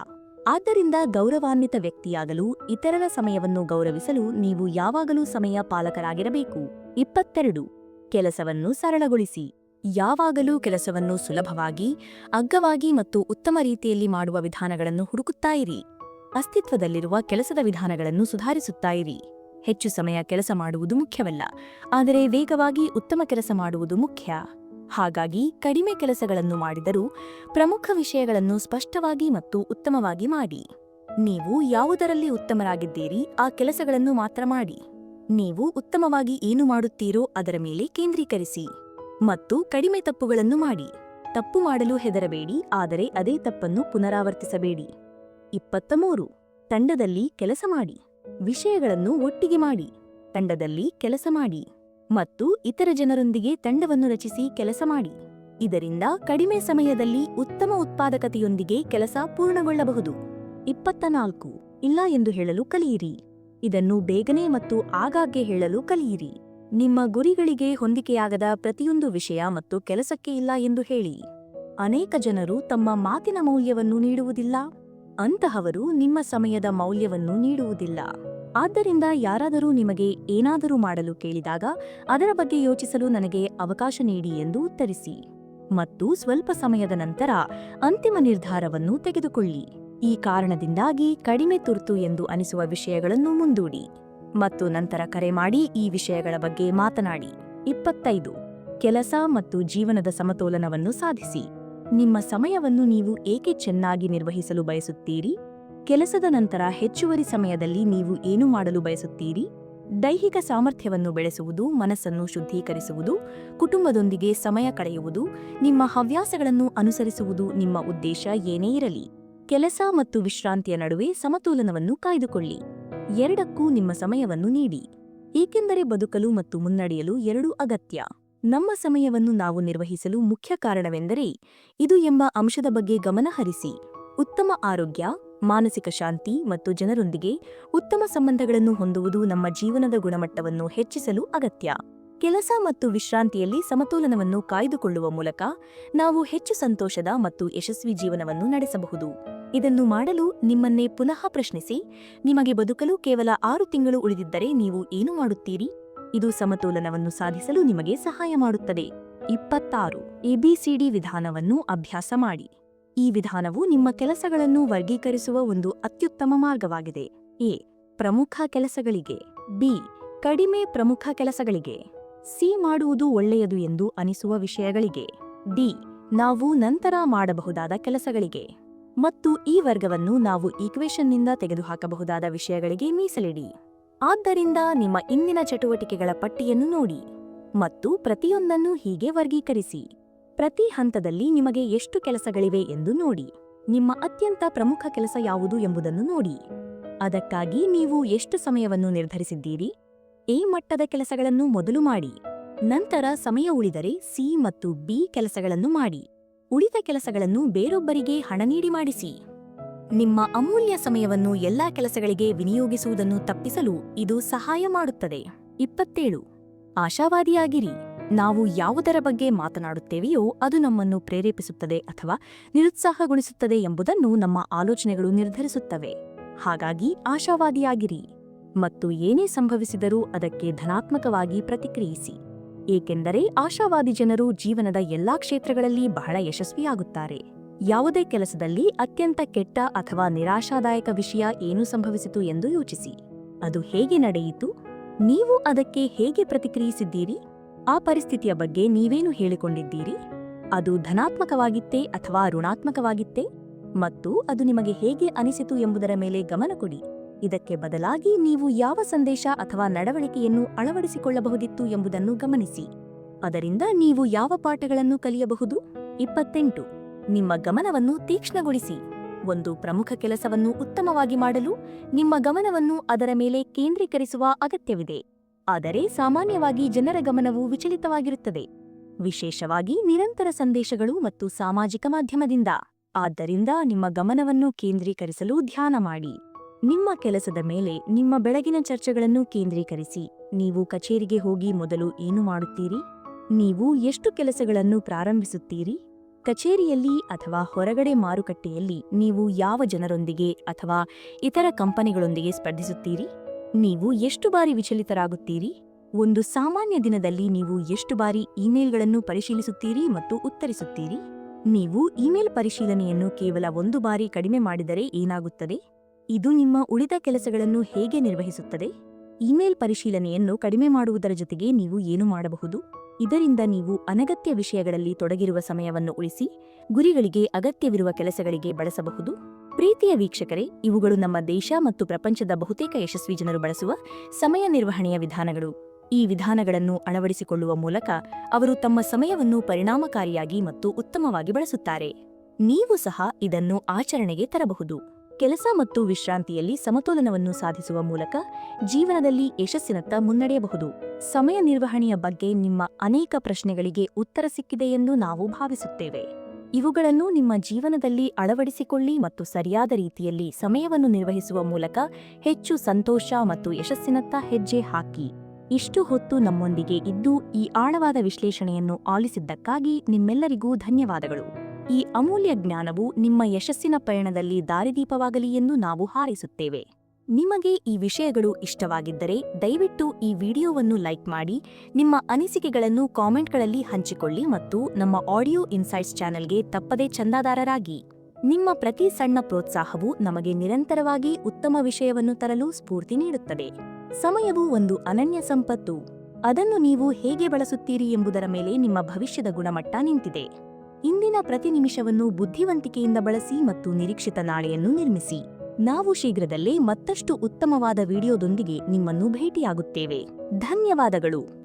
ಆದ್ದರಿಂದ ಗೌರವಾನ್ವಿತ ವ್ಯಕ್ತಿಯಾಗಲು ಇತರರ ಸಮಯವನ್ನು ಗೌರವಿಸಲು ನೀವು ಯಾವಾಗಲೂ ಸಮಯ ಪಾಲಕರಾಗಿರಬೇಕು. ಇಪ್ಪತ್ತೆರಡು. ಕೆಲಸವನ್ನು ಸರಳಗೊಳಿಸಿ. ಯಾವಾಗಲೂ ಕೆಲಸವನ್ನು ಸುಲಭವಾಗಿ, ಅಗ್ಗವಾಗಿ ಮತ್ತು ಉತ್ತಮ ರೀತಿಯಲ್ಲಿ ಮಾಡುವ ವಿಧಾನಗಳನ್ನು ಹುಡುಕುತ್ತಾ ಇರಿ. ಅಸ್ತಿತ್ವದಲ್ಲಿರುವ ಕೆಲಸದ ವಿಧಾನಗಳನ್ನು ಸುಧಾರಿಸುತ್ತಾ ಇರಿ. ಹೆಚ್ಚು ಸಮಯ ಕೆಲಸ ಮಾಡುವುದು ಮುಖ್ಯವಲ್ಲ, ಆದರೆ ವೇಗವಾಗಿ ಉತ್ತಮ ಕೆಲಸ ಮಾಡುವುದು ಮುಖ್ಯ. ಹಾಗಾಗಿ ಕಡಿಮೆ ಕೆಲಸಗಳನ್ನು ಮಾಡಿದರೂ ಪ್ರಮುಖ ವಿಷಯಗಳನ್ನು ಸ್ಪಷ್ಟವಾಗಿ ಮತ್ತು ಉತ್ತಮವಾಗಿ ಮಾಡಿ. ನೀವು ಯಾವುದರಲ್ಲಿ ಉತ್ತಮರಾಗಿದ್ದೀರಿ, ಆ ಕೆಲಸಗಳನ್ನು ಮಾತ್ರ ಮಾಡಿ. ನೀವು ಉತ್ತಮವಾಗಿ ಏನು ಮಾಡುತ್ತೀರೋ ಅದರ ಮೇಲೆ ಕೇಂದ್ರೀಕರಿಸಿ ಮತ್ತು ಕಡಿಮೆ ತಪ್ಪುಗಳನ್ನು ಮಾಡಿ. ತಪ್ಪು ಮಾಡಲು ಹೆದರಬೇಡಿ, ಆದರೆ ಅದೇ ತಪ್ಪನ್ನು ಪುನರಾವರ್ತಿಸಬೇಡಿ. ಇಪ್ಪತ್ತ ಮೂರು ತಂಡದಲ್ಲಿ ಕೆಲಸ ಮಾಡಿ. ವಿಷಯಗಳನ್ನು ಒಟ್ಟಿಗೆ ಮಾಡಿ. ತಂಡದಲ್ಲಿ ಕೆಲಸ ಮಾಡಿ ಮತ್ತು ಇತರ ಜನರೊಂದಿಗೆ ತಂಡವನ್ನು ರಚಿಸಿ ಕೆಲಸ ಮಾಡಿ. ಇದರಿಂದ ಕಡಿಮೆ ಸಮಯದಲ್ಲಿ ಉತ್ತಮ ಉತ್ಪಾದಕತೆಯೊಂದಿಗೆ ಕೆಲಸ ಪೂರ್ಣಗೊಳ್ಳಬಹುದು. ಇಪ್ಪತ್ತ ನಾಲ್ಕು ಇಲ್ಲ ಎಂದು ಹೇಳಲು ಕಲಿಯಿರಿ. ಇದನ್ನು ಬೇಗನೆ ಮತ್ತು ಆಗಾಗ್ಗೆ ಹೇಳಲು ಕಲಿಯಿರಿ. ನಿಮ್ಮ ಗುರಿಗಳಿಗೆ ಹೊಂದಿಕೆಯಾಗದ ಪ್ರತಿಯೊಂದು ವಿಷಯ ಮತ್ತು ಕೆಲಸಕ್ಕೆ ಇಲ್ಲ ಎಂದು ಹೇಳಿ. ಅನೇಕ ಜನರು ತಮ್ಮ ಮಾತಿನ ಮೌಲ್ಯವನ್ನು ನೀಡುವುದಿಲ್ಲ. ಅಂತಹವರು ನಿಮ್ಮ ಸಮಯದ ಮೌಲ್ಯವನ್ನು ನೀಡುವುದಿಲ್ಲ. ಆದ್ದರಿಂದ ಯಾರಾದರೂ ನಿಮಗೆ ಏನಾದರೂ ಮಾಡಲು ಕೇಳಿದಾಗ ಅದರ ಬಗ್ಗೆ ಯೋಚಿಸಲು ನನಗೆ ಅವಕಾಶ ನೀಡಿ ಎಂದು ಉತ್ತರಿಸಿ. ಮತ್ತು ಸ್ವಲ್ಪ ಸಮಯದ ನಂತರ ಅಂತಿಮ ನಿರ್ಧಾರವನ್ನು ತೆಗೆದುಕೊಳ್ಳಿ. ಈ ಕಾರಣದಿಂದಾಗಿ ಕಡಿಮೆ ತುರ್ತು ಎಂದು ಅನಿಸುವ ವಿಷಯಗಳನ್ನು ಮುಂದೂಡಿ ಮತ್ತು ನಂತರ ಕರೆ ಮಾಡಿ ಈ ವಿಷಯಗಳ ಬಗ್ಗೆ ಮಾತನಾಡಿ. ಇಪ್ಪತ್ತೈದು. ಕೆಲಸ ಮತ್ತು ಜೀವನದ ಸಮತೋಲನವನ್ನು ಸಾಧಿಸಿ. ನಿಮ್ಮ ಸಮಯವನ್ನು ನೀವು ಏಕೆ ಚೆನ್ನಾಗಿ ನಿರ್ವಹಿಸಲು ಬಯಸುತ್ತೀರಿ? ಕೆಲಸದ ನಂತರ ಹೆಚ್ಚುವರಿ ಸಮಯದಲ್ಲಿ ನೀವು ಏನು ಮಾಡಲು ಬಯಸುತ್ತೀರಿ? ದೈಹಿಕ ಸಾಮರ್ಥ್ಯವನ್ನು ಬೆಳೆಸುವುದು, ಮನಸ್ಸನ್ನು ಶುದ್ಧೀಕರಿಸುವುದು, ಕುಟುಂಬದೊಂದಿಗೆ ಸಮಯ ಕಳೆಯುವುದು, ನಿಮ್ಮ ಹವ್ಯಾಸಗಳನ್ನು ಅನುಸರಿಸುವುದು ನಿಮ್ಮ ಉದ್ದೇಶ ಏನೇ ಇರಲಿ. ಕೆಲಸ ಮತ್ತು ವಿಶ್ರಾಂತಿಯ ನಡುವೆ ಸಮತೋಲನವನ್ನು ಕಾಯ್ದುಕೊಳ್ಳಿ. ಎರಡಕ್ಕೂ ನಿಮ್ಮ ಸಮಯವನ್ನು ನೀಡಿ. ಏಕೆಂದರೆ ಬದುಕಲು ಮತ್ತು ಮುನ್ನಡೆಯಲು ಎರಡೂ ಅಗತ್ಯ. ನಮ್ಮ ಸಮಯವನ್ನು ನಾವು ನಿರ್ವಹಿಸಲು ಮುಖ್ಯ ಕಾರಣವೆಂದರೆ ಇದು ಎಂಬ ಅಂಶದ ಬಗ್ಗೆ ಗಮನಹರಿಸಿ ಉತ್ತಮ ಆರೋಗ್ಯ, ಮಾನಸಿಕ ಶಾಂತಿ ಮತ್ತು ಜನರೊಂದಿಗೆ ಉತ್ತಮ ಸಂಬಂಧಗಳನ್ನು ಹೊಂದುವುದು ನಮ್ಮ ಜೀವನದ ಗುಣಮಟ್ಟವನ್ನು ಹೆಚ್ಚಿಸಲು ಅಗತ್ಯ. ಕೆಲಸ ಮತ್ತು ವಿಶ್ರಾಂತಿಯಲ್ಲಿ ಸಮತೋಲನವನ್ನು ಕಾಯ್ದುಕೊಳ್ಳುವ ಮೂಲಕ ನಾವು ಹೆಚ್ಚು ಸಂತೋಷದ ಮತ್ತು ಯಶಸ್ವಿ ಜೀವನವನ್ನು ನಡೆಸಬಹುದು. ಇದನ್ನು ಮಾಡಲು ನಿಮ್ಮನ್ನೇ ಪುನಃ ಪ್ರಶ್ನಿಸಿ, ನಿಮಗೆ ಬದುಕಲು ಕೇವಲ ಆರು ತಿಂಗಳು ಉಳಿದಿದ್ದರೆ ನೀವು ಏನು ಮಾಡುತ್ತೀರಿ? ಇದು ಸಮತೋಲನವನ್ನು ಸಾಧಿಸಲು ನಿಮಗೆ ಸಹಾಯ ಮಾಡುತ್ತದೆ. ಇಪ್ಪತ್ತಾರು. ಎಬಿಸಿಡಿ ವಿಧಾನವನ್ನು ಅಭ್ಯಾಸ ಮಾಡಿ. ಈ ವಿಧಾನವು ನಿಮ್ಮ ಕೆಲಸಗಳನ್ನು ವರ್ಗೀಕರಿಸುವ ಒಂದು ಅತ್ಯುತ್ತಮ ಮಾರ್ಗವಾಗಿದೆ. ಎ. ಪ್ರಮುಖ ಕೆಲಸಗಳಿಗೆ. ಬಿ. ಕಡಿಮೆ ಪ್ರಮುಖ ಕೆಲಸಗಳಿಗೆ. ಸಿ ಮಾಡುವುದು ಒಳ್ಳೆಯದು ಎಂದು ಅನಿಸುವ ವಿಷಯಗಳಿಗೆ. ಡಿ. ನಾವು ನಂತರ ಮಾಡಬಹುದಾದ ಕೆಲಸಗಳಿಗೆ. ಮತ್ತು ಈ ವರ್ಗವನ್ನು ನಾವು ಈಕ್ವೇಶನ್ನಿಂದ ತೆಗೆದುಹಾಕಬಹುದಾದ ವಿಷಯಗಳಿಗೆ ಮೀಸಲಿಡಿ. ಆದ್ದರಿಂದ ನಿಮ್ಮ ಇಂದಿನ ಚಟುವಟಿಕೆಗಳ ಪಟ್ಟಿಯನ್ನು ನೋಡಿ. ಮತ್ತು ಪ್ರತಿಯೊಂದನ್ನು ಹೀಗೆ ವರ್ಗೀಕರಿಸಿ. ಪ್ರತಿ ಹಂತದಲ್ಲಿ ನಿಮಗೆ ಎಷ್ಟು ಕೆಲಸಗಳಿವೆ ಎಂದು ನೋಡಿ. ನಿಮ್ಮ ಅತ್ಯಂತ ಪ್ರಮುಖ ಕೆಲಸ ಯಾವುದು ಎಂಬುದನ್ನು ನೋಡಿ. ಅದಕ್ಕಾಗಿ ನೀವು ಎಷ್ಟು ಸಮಯವನ್ನು ನಿರ್ಧರಿಸಿದ್ದೀರಿ? ಎ ಮಟ್ಟದ ಕೆಲಸಗಳನ್ನು ಮೊದಲು ಮಾಡಿ, ನಂತರ ಸಮಯ ಉಳಿದರೆ ಸಿ ಮತ್ತು ಬಿ ಕೆಲಸಗಳನ್ನು ಮಾಡಿ, ಉಳಿದ ಕೆಲಸಗಳನ್ನು ಬೇರೊಬ್ಬರಿಗೆ ಹಣ ನೀಡಿ ಮಾಡಿಸಿ. ನಿಮ್ಮ ಅಮೂಲ್ಯ ಸಮಯವನ್ನು ಎಲ್ಲಾ ಕೆಲಸಗಳಿಗೆ ವಿನಿಯೋಗಿಸುವುದನ್ನು ತಪ್ಪಿಸಲು ಇದು ಸಹಾಯ ಮಾಡುತ್ತದೆ. ಇಪ್ಪತ್ತೇಳು. ಆಶಾವಾದಿಯಾಗಿರಿ. ನಾವು ಯಾವುದರ ಬಗ್ಗೆ ಮಾತನಾಡುತ್ತೇವೆಯೋ ಅದು ನಮ್ಮನ್ನು ಪ್ರೇರೇಪಿಸುತ್ತದೆ ಅಥವಾ ನಿರುತ್ಸಾಹಗೊಳಿಸುತ್ತದೆ ಎಂಬುದನ್ನು ನಮ್ಮ ಆಲೋಚನೆಗಳು ನಿರ್ಧರಿಸುತ್ತವೆ. ಹಾಗಾಗಿ ಆಶಾವಾದಿಯಾಗಿರಿ. ಮತ್ತು ಏನೇ ಸಂಭವಿಸಿದರೂ ಅದಕ್ಕೆ ಧನಾತ್ಮಕವಾಗಿ ಪ್ರತಿಕ್ರಿಯಿಸಿ. ಏಕೆಂದರೆ ಆಶಾವಾದಿ ಜನರು ಜೀವನದ ಎಲ್ಲಾ ಕ್ಷೇತ್ರಗಳಲ್ಲಿ ಬಹಳ ಯಶಸ್ವಿಯಾಗುತ್ತಾರೆ. ಯಾವುದೇ ಕೆಲಸದಲ್ಲಿ ಅತ್ಯಂತ ಕೆಟ್ಟ ಅಥವಾ ನಿರಾಶಾದಾಯಕ ವಿಷಯ ಏನು ಸಂಭವಿಸಿತು ಎಂದು ಯೋಚಿಸಿ. ಅದು ಹೇಗೆ ನಡೆಯಿತು? ನೀವು ಅದಕ್ಕೆ ಹೇಗೆ ಪ್ರತಿಕ್ರಿಯಿಸಿದ್ದೀರಿ? ಆ ಪರಿಸ್ಥಿತಿಯ ಬಗ್ಗೆ ನೀವೇನು ಹೇಳಿಕೊಂಡಿದ್ದೀರಿ? ಅದು ಧನಾತ್ಮಕವಾಗಿತ್ತೇ ಅಥವಾ ಋಣಾತ್ಮಕವಾಗಿತ್ತೇ? ಮತ್ತು ಅದು ನಿಮಗೆ ಹೇಗೆ ಅನಿಸಿತು ಎಂಬುದರ ಮೇಲೆ ಗಮನ ಕೊಡಿ. ಇದಕ್ಕೆ ಬದಲಾಗಿ ನೀವು ಯಾವ ಸಂದೇಶ ಅಥವಾ ನಡವಳಿಕೆಯನ್ನು ಅಳವಡಿಸಿಕೊಳ್ಳಬಹುದಿತ್ತು ಎಂಬುದನ್ನು ಗಮನಿಸಿ. ಅದರಿಂದ ನೀವು ಯಾವ ಪಾಠಗಳನ್ನು ಕಲಿಯಬಹುದು? ಇಪ್ಪತ್ತೆಂಟು. ನಿಮ್ಮ ಗಮನವನ್ನು ತೀಕ್ಷ್ಣಗೊಳಿಸಿ. ಒಂದು ಪ್ರಮುಖ ಕೆಲಸವನ್ನು ಉತ್ತಮವಾಗಿ ಮಾಡಲು ನಿಮ್ಮ ಗಮನವನ್ನು ಅದರ ಮೇಲೆ ಕೇಂದ್ರೀಕರಿಸುವ ಅಗತ್ಯವಿದೆ. ಆದರೆ ಸಾಮಾನ್ಯವಾಗಿ ಜನರ ಗಮನವು ವಿಚಲಿತವಾಗಿರುತ್ತದೆ. ವಿಶೇಷವಾಗಿ ನಿರಂತರ ಸಂದೇಶಗಳು ಮತ್ತು ಸಾಮಾಜಿಕ ಮಾಧ್ಯಮದಿಂದ. ಆದ್ದರಿಂದ ನಿಮ್ಮ ಗಮನವನ್ನು ಕೇಂದ್ರೀಕರಿಸಲು ಧ್ಯಾನ ಮಾಡಿ. ನಿಮ್ಮ ಕೆಲಸದ ಮೇಲೆ ನಿಮ್ಮ ಬೆಳಗಿನ ಚರ್ಚೆಗಳನ್ನು ಕೇಂದ್ರೀಕರಿಸಿ. ನೀವು ಕಚೇರಿಗೆ ಹೋಗಿ ಮೊದಲು ಏನು ಮಾಡುತ್ತೀರಿ? ನೀವು ಎಷ್ಟು ಕೆಲಸಗಳನ್ನು ಪ್ರಾರಂಭಿಸುತ್ತೀರಿ? ಕಚೇರಿಯಲ್ಲಿ ಅಥವಾ ಹೊರಗಡೆ ಮಾರುಕಟ್ಟೆಯಲ್ಲಿ ನೀವು ಯಾವ ಜನರೊಂದಿಗೆ ಅಥವಾ ಇತರ ಕಂಪನಿಗಳೊಂದಿಗೆ ಸ್ಪರ್ಧಿಸುತ್ತೀರಿ? ನೀವು ಎಷ್ಟು ಬಾರಿ ವಿಚಲಿತರಾಗುತ್ತೀರಿ? ಒಂದು ಸಾಮಾನ್ಯ ದಿನದಲ್ಲಿ ನೀವು ಎಷ್ಟು ಬಾರಿ ಇಮೇಲ್ಗಳನ್ನು ಪರಿಶೀಲಿಸುತ್ತೀರಿ ಮತ್ತು ಉತ್ತರಿಸುತ್ತೀರಿ? ನೀವು ಇಮೇಲ್ ಪರಿಶೀಲನೆಯನ್ನು ಕೇವಲ ಒಂದು ಬಾರಿ ಕಡಿಮೆ ಮಾಡಿದರೆ ಏನಾಗುತ್ತದೆ? ಇದು ನಿಮ್ಮ ಉಳಿದ ಕೆಲಸಗಳನ್ನು ಹೇಗೆ ನಿರ್ವಹಿಸುತ್ತದೆ? ಇಮೇಲ್ ಪರಿಶೀಲನೆಯನ್ನು ಕಡಿಮೆ ಮಾಡುವುದರ ಜೊತೆಗೆ ನೀವು ಏನು ಮಾಡಬಹುದು? ಇದರಿಂದ ನೀವು ಅನಗತ್ಯ ವಿಷಯಗಳಲ್ಲಿ ತೊಡಗಿರುವ ಸಮಯವನ್ನು ಉಳಿಸಿ, ಗುರಿಗಳಿಗೆ ಅಗತ್ಯವಿರುವ ಕೆಲಸಗಳಿಗೆ ಬಳಸಬಹುದು. ಪ್ರೀತಿಯ ವೀಕ್ಷಕರೇ, ಇವುಗಳು ನಮ್ಮ ದೇಶ ಮತ್ತು ಪ್ರಪಂಚದ ಬಹುತೇಕ ಯಶಸ್ವಿ ಜನರು ಬಳಸುವ ಸಮಯ ನಿರ್ವಹಣೆಯ ವಿಧಾನಗಳು. ಈ ವಿಧಾನಗಳನ್ನು ಅಳವಡಿಸಿಕೊಳ್ಳುವ ಮೂಲಕ ಅವರು ತಮ್ಮ ಸಮಯವನ್ನು ಪರಿಣಾಮಕಾರಿಯಾಗಿ ಮತ್ತು ಉತ್ತಮವಾಗಿ ಬಳಸುತ್ತಾರೆ. ನೀವು ಸಹ ಇದನ್ನು ಆಚರಣೆಗೆ ತರಬಹುದು. ಕೆಲಸ ಮತ್ತು ವಿಶ್ರಾಂತಿಯಲ್ಲಿ ಸಮತೋಲನವನ್ನು ಸಾಧಿಸುವ ಮೂಲಕ ಜೀವನದಲ್ಲಿ ಯಶಸ್ಸಿನತ್ತ ಮುನ್ನಡೆಯಬಹುದು. ಸಮಯ ನಿರ್ವಹಣೆಯ ಬಗ್ಗೆ ನಿಮ್ಮ ಅನೇಕ ಪ್ರಶ್ನೆಗಳಿಗೆ ಉತ್ತರ ಸಿಕ್ಕಿದೆ ಎಂದು ನಾವು ಭಾವಿಸುತ್ತೇವೆ. ಇವುಗಳನ್ನು ನಿಮ್ಮ ಜೀವನದಲ್ಲಿ ಅಳವಡಿಸಿಕೊಳ್ಳಿ ಮತ್ತು ಸರಿಯಾದ ರೀತಿಯಲ್ಲಿ ಸಮಯವನ್ನು ನಿರ್ವಹಿಸುವ ಮೂಲಕ ಹೆಚ್ಚು ಸಂತೋಷ ಮತ್ತು ಯಶಸ್ಸಿನತ್ತ ಹೆಜ್ಜೆ ಹಾಕಿ. ಇಷ್ಟು ಹೊತ್ತು ನಮ್ಮೊಂದಿಗೆ ಇದ್ದು ಈ ಆಳವಾದ ವಿಶ್ಲೇಷಣೆಯನ್ನು ಆಲಿಸಿದ್ದಕ್ಕಾಗಿ ನಿಮ್ಮೆಲ್ಲರಿಗೂ ಧನ್ಯವಾದಗಳು. ಈ ಅಮೂಲ್ಯ ಜ್ಞಾನವು ನಿಮ್ಮ ಯಶಸ್ಸಿನ ಪಯಣದಲ್ಲಿ ದಾರಿದೀಪವಾಗಲಿ ಎಂದು ನಾವು ಹಾರೈಸುತ್ತೇವೆ. ನಿಮಗೆ ಈ ವಿಷಯಗಳು ಇಷ್ಟವಾಗಿದ್ದರೆ ದಯವಿಟ್ಟು ಈ ವಿಡಿಯೋವನ್ನು ಲೈಕ್ ಮಾಡಿ, ನಿಮ್ಮ ಅನಿಸಿಕೆಗಳನ್ನು ಕಾಮೆಂಟ್ಗಳಲ್ಲಿ ಹಂಚಿಕೊಳ್ಳಿ ಮತ್ತು ನಮ್ಮ ಆಡಿಯೋ ಇನ್ಸೈಟ್ಸ್ ಚಾನೆಲ್ಗೆ ತಪ್ಪದೇ ಚಂದಾದಾರರಾಗಿ. ನಿಮ್ಮ ಪ್ರತಿ ಸಣ್ಣ ಪ್ರೋತ್ಸಾಹವು ನಮಗೆ ನಿರಂತರವಾಗಿ ಉತ್ತಮ ವಿಷಯವನ್ನು ತರಲು ಸ್ಫೂರ್ತಿ ನೀಡುತ್ತದೆ. ಸಮಯವು ಒಂದು ಅನನ್ಯ ಸಂಪತ್ತು. ಅದನ್ನು ನೀವು ಹೇಗೆ ಬಳಸುತ್ತೀರಿ ಎಂಬುದರ ಮೇಲೆ ನಿಮ್ಮ ಭವಿಷ್ಯದ ಗುಣಮಟ್ಟ ನಿಂತಿದೆ. ಇಂದಿನ ಪ್ರತಿ ನಿಮಿಷವನ್ನು ಬುದ್ಧಿವಂತಿಕೆಯಿಂದ ಬಳಸಿ ಮತ್ತು ನಿರೀಕ್ಷಿತ ನಾಳೆಯನ್ನು ನಿರ್ಮಿಸಿ. ನಾವು ಶೀಘ್ರದಲ್ಲೇ ಮತ್ತಷ್ಟು ಉತ್ತಮವಾದ ವಿಡಿಯೋದೊಂದಿಗೆ ನಿಮ್ಮನ್ನು ಭೇಟಿಯಾಗುತ್ತೇವೆ. ಧನ್ಯವಾದಗಳು.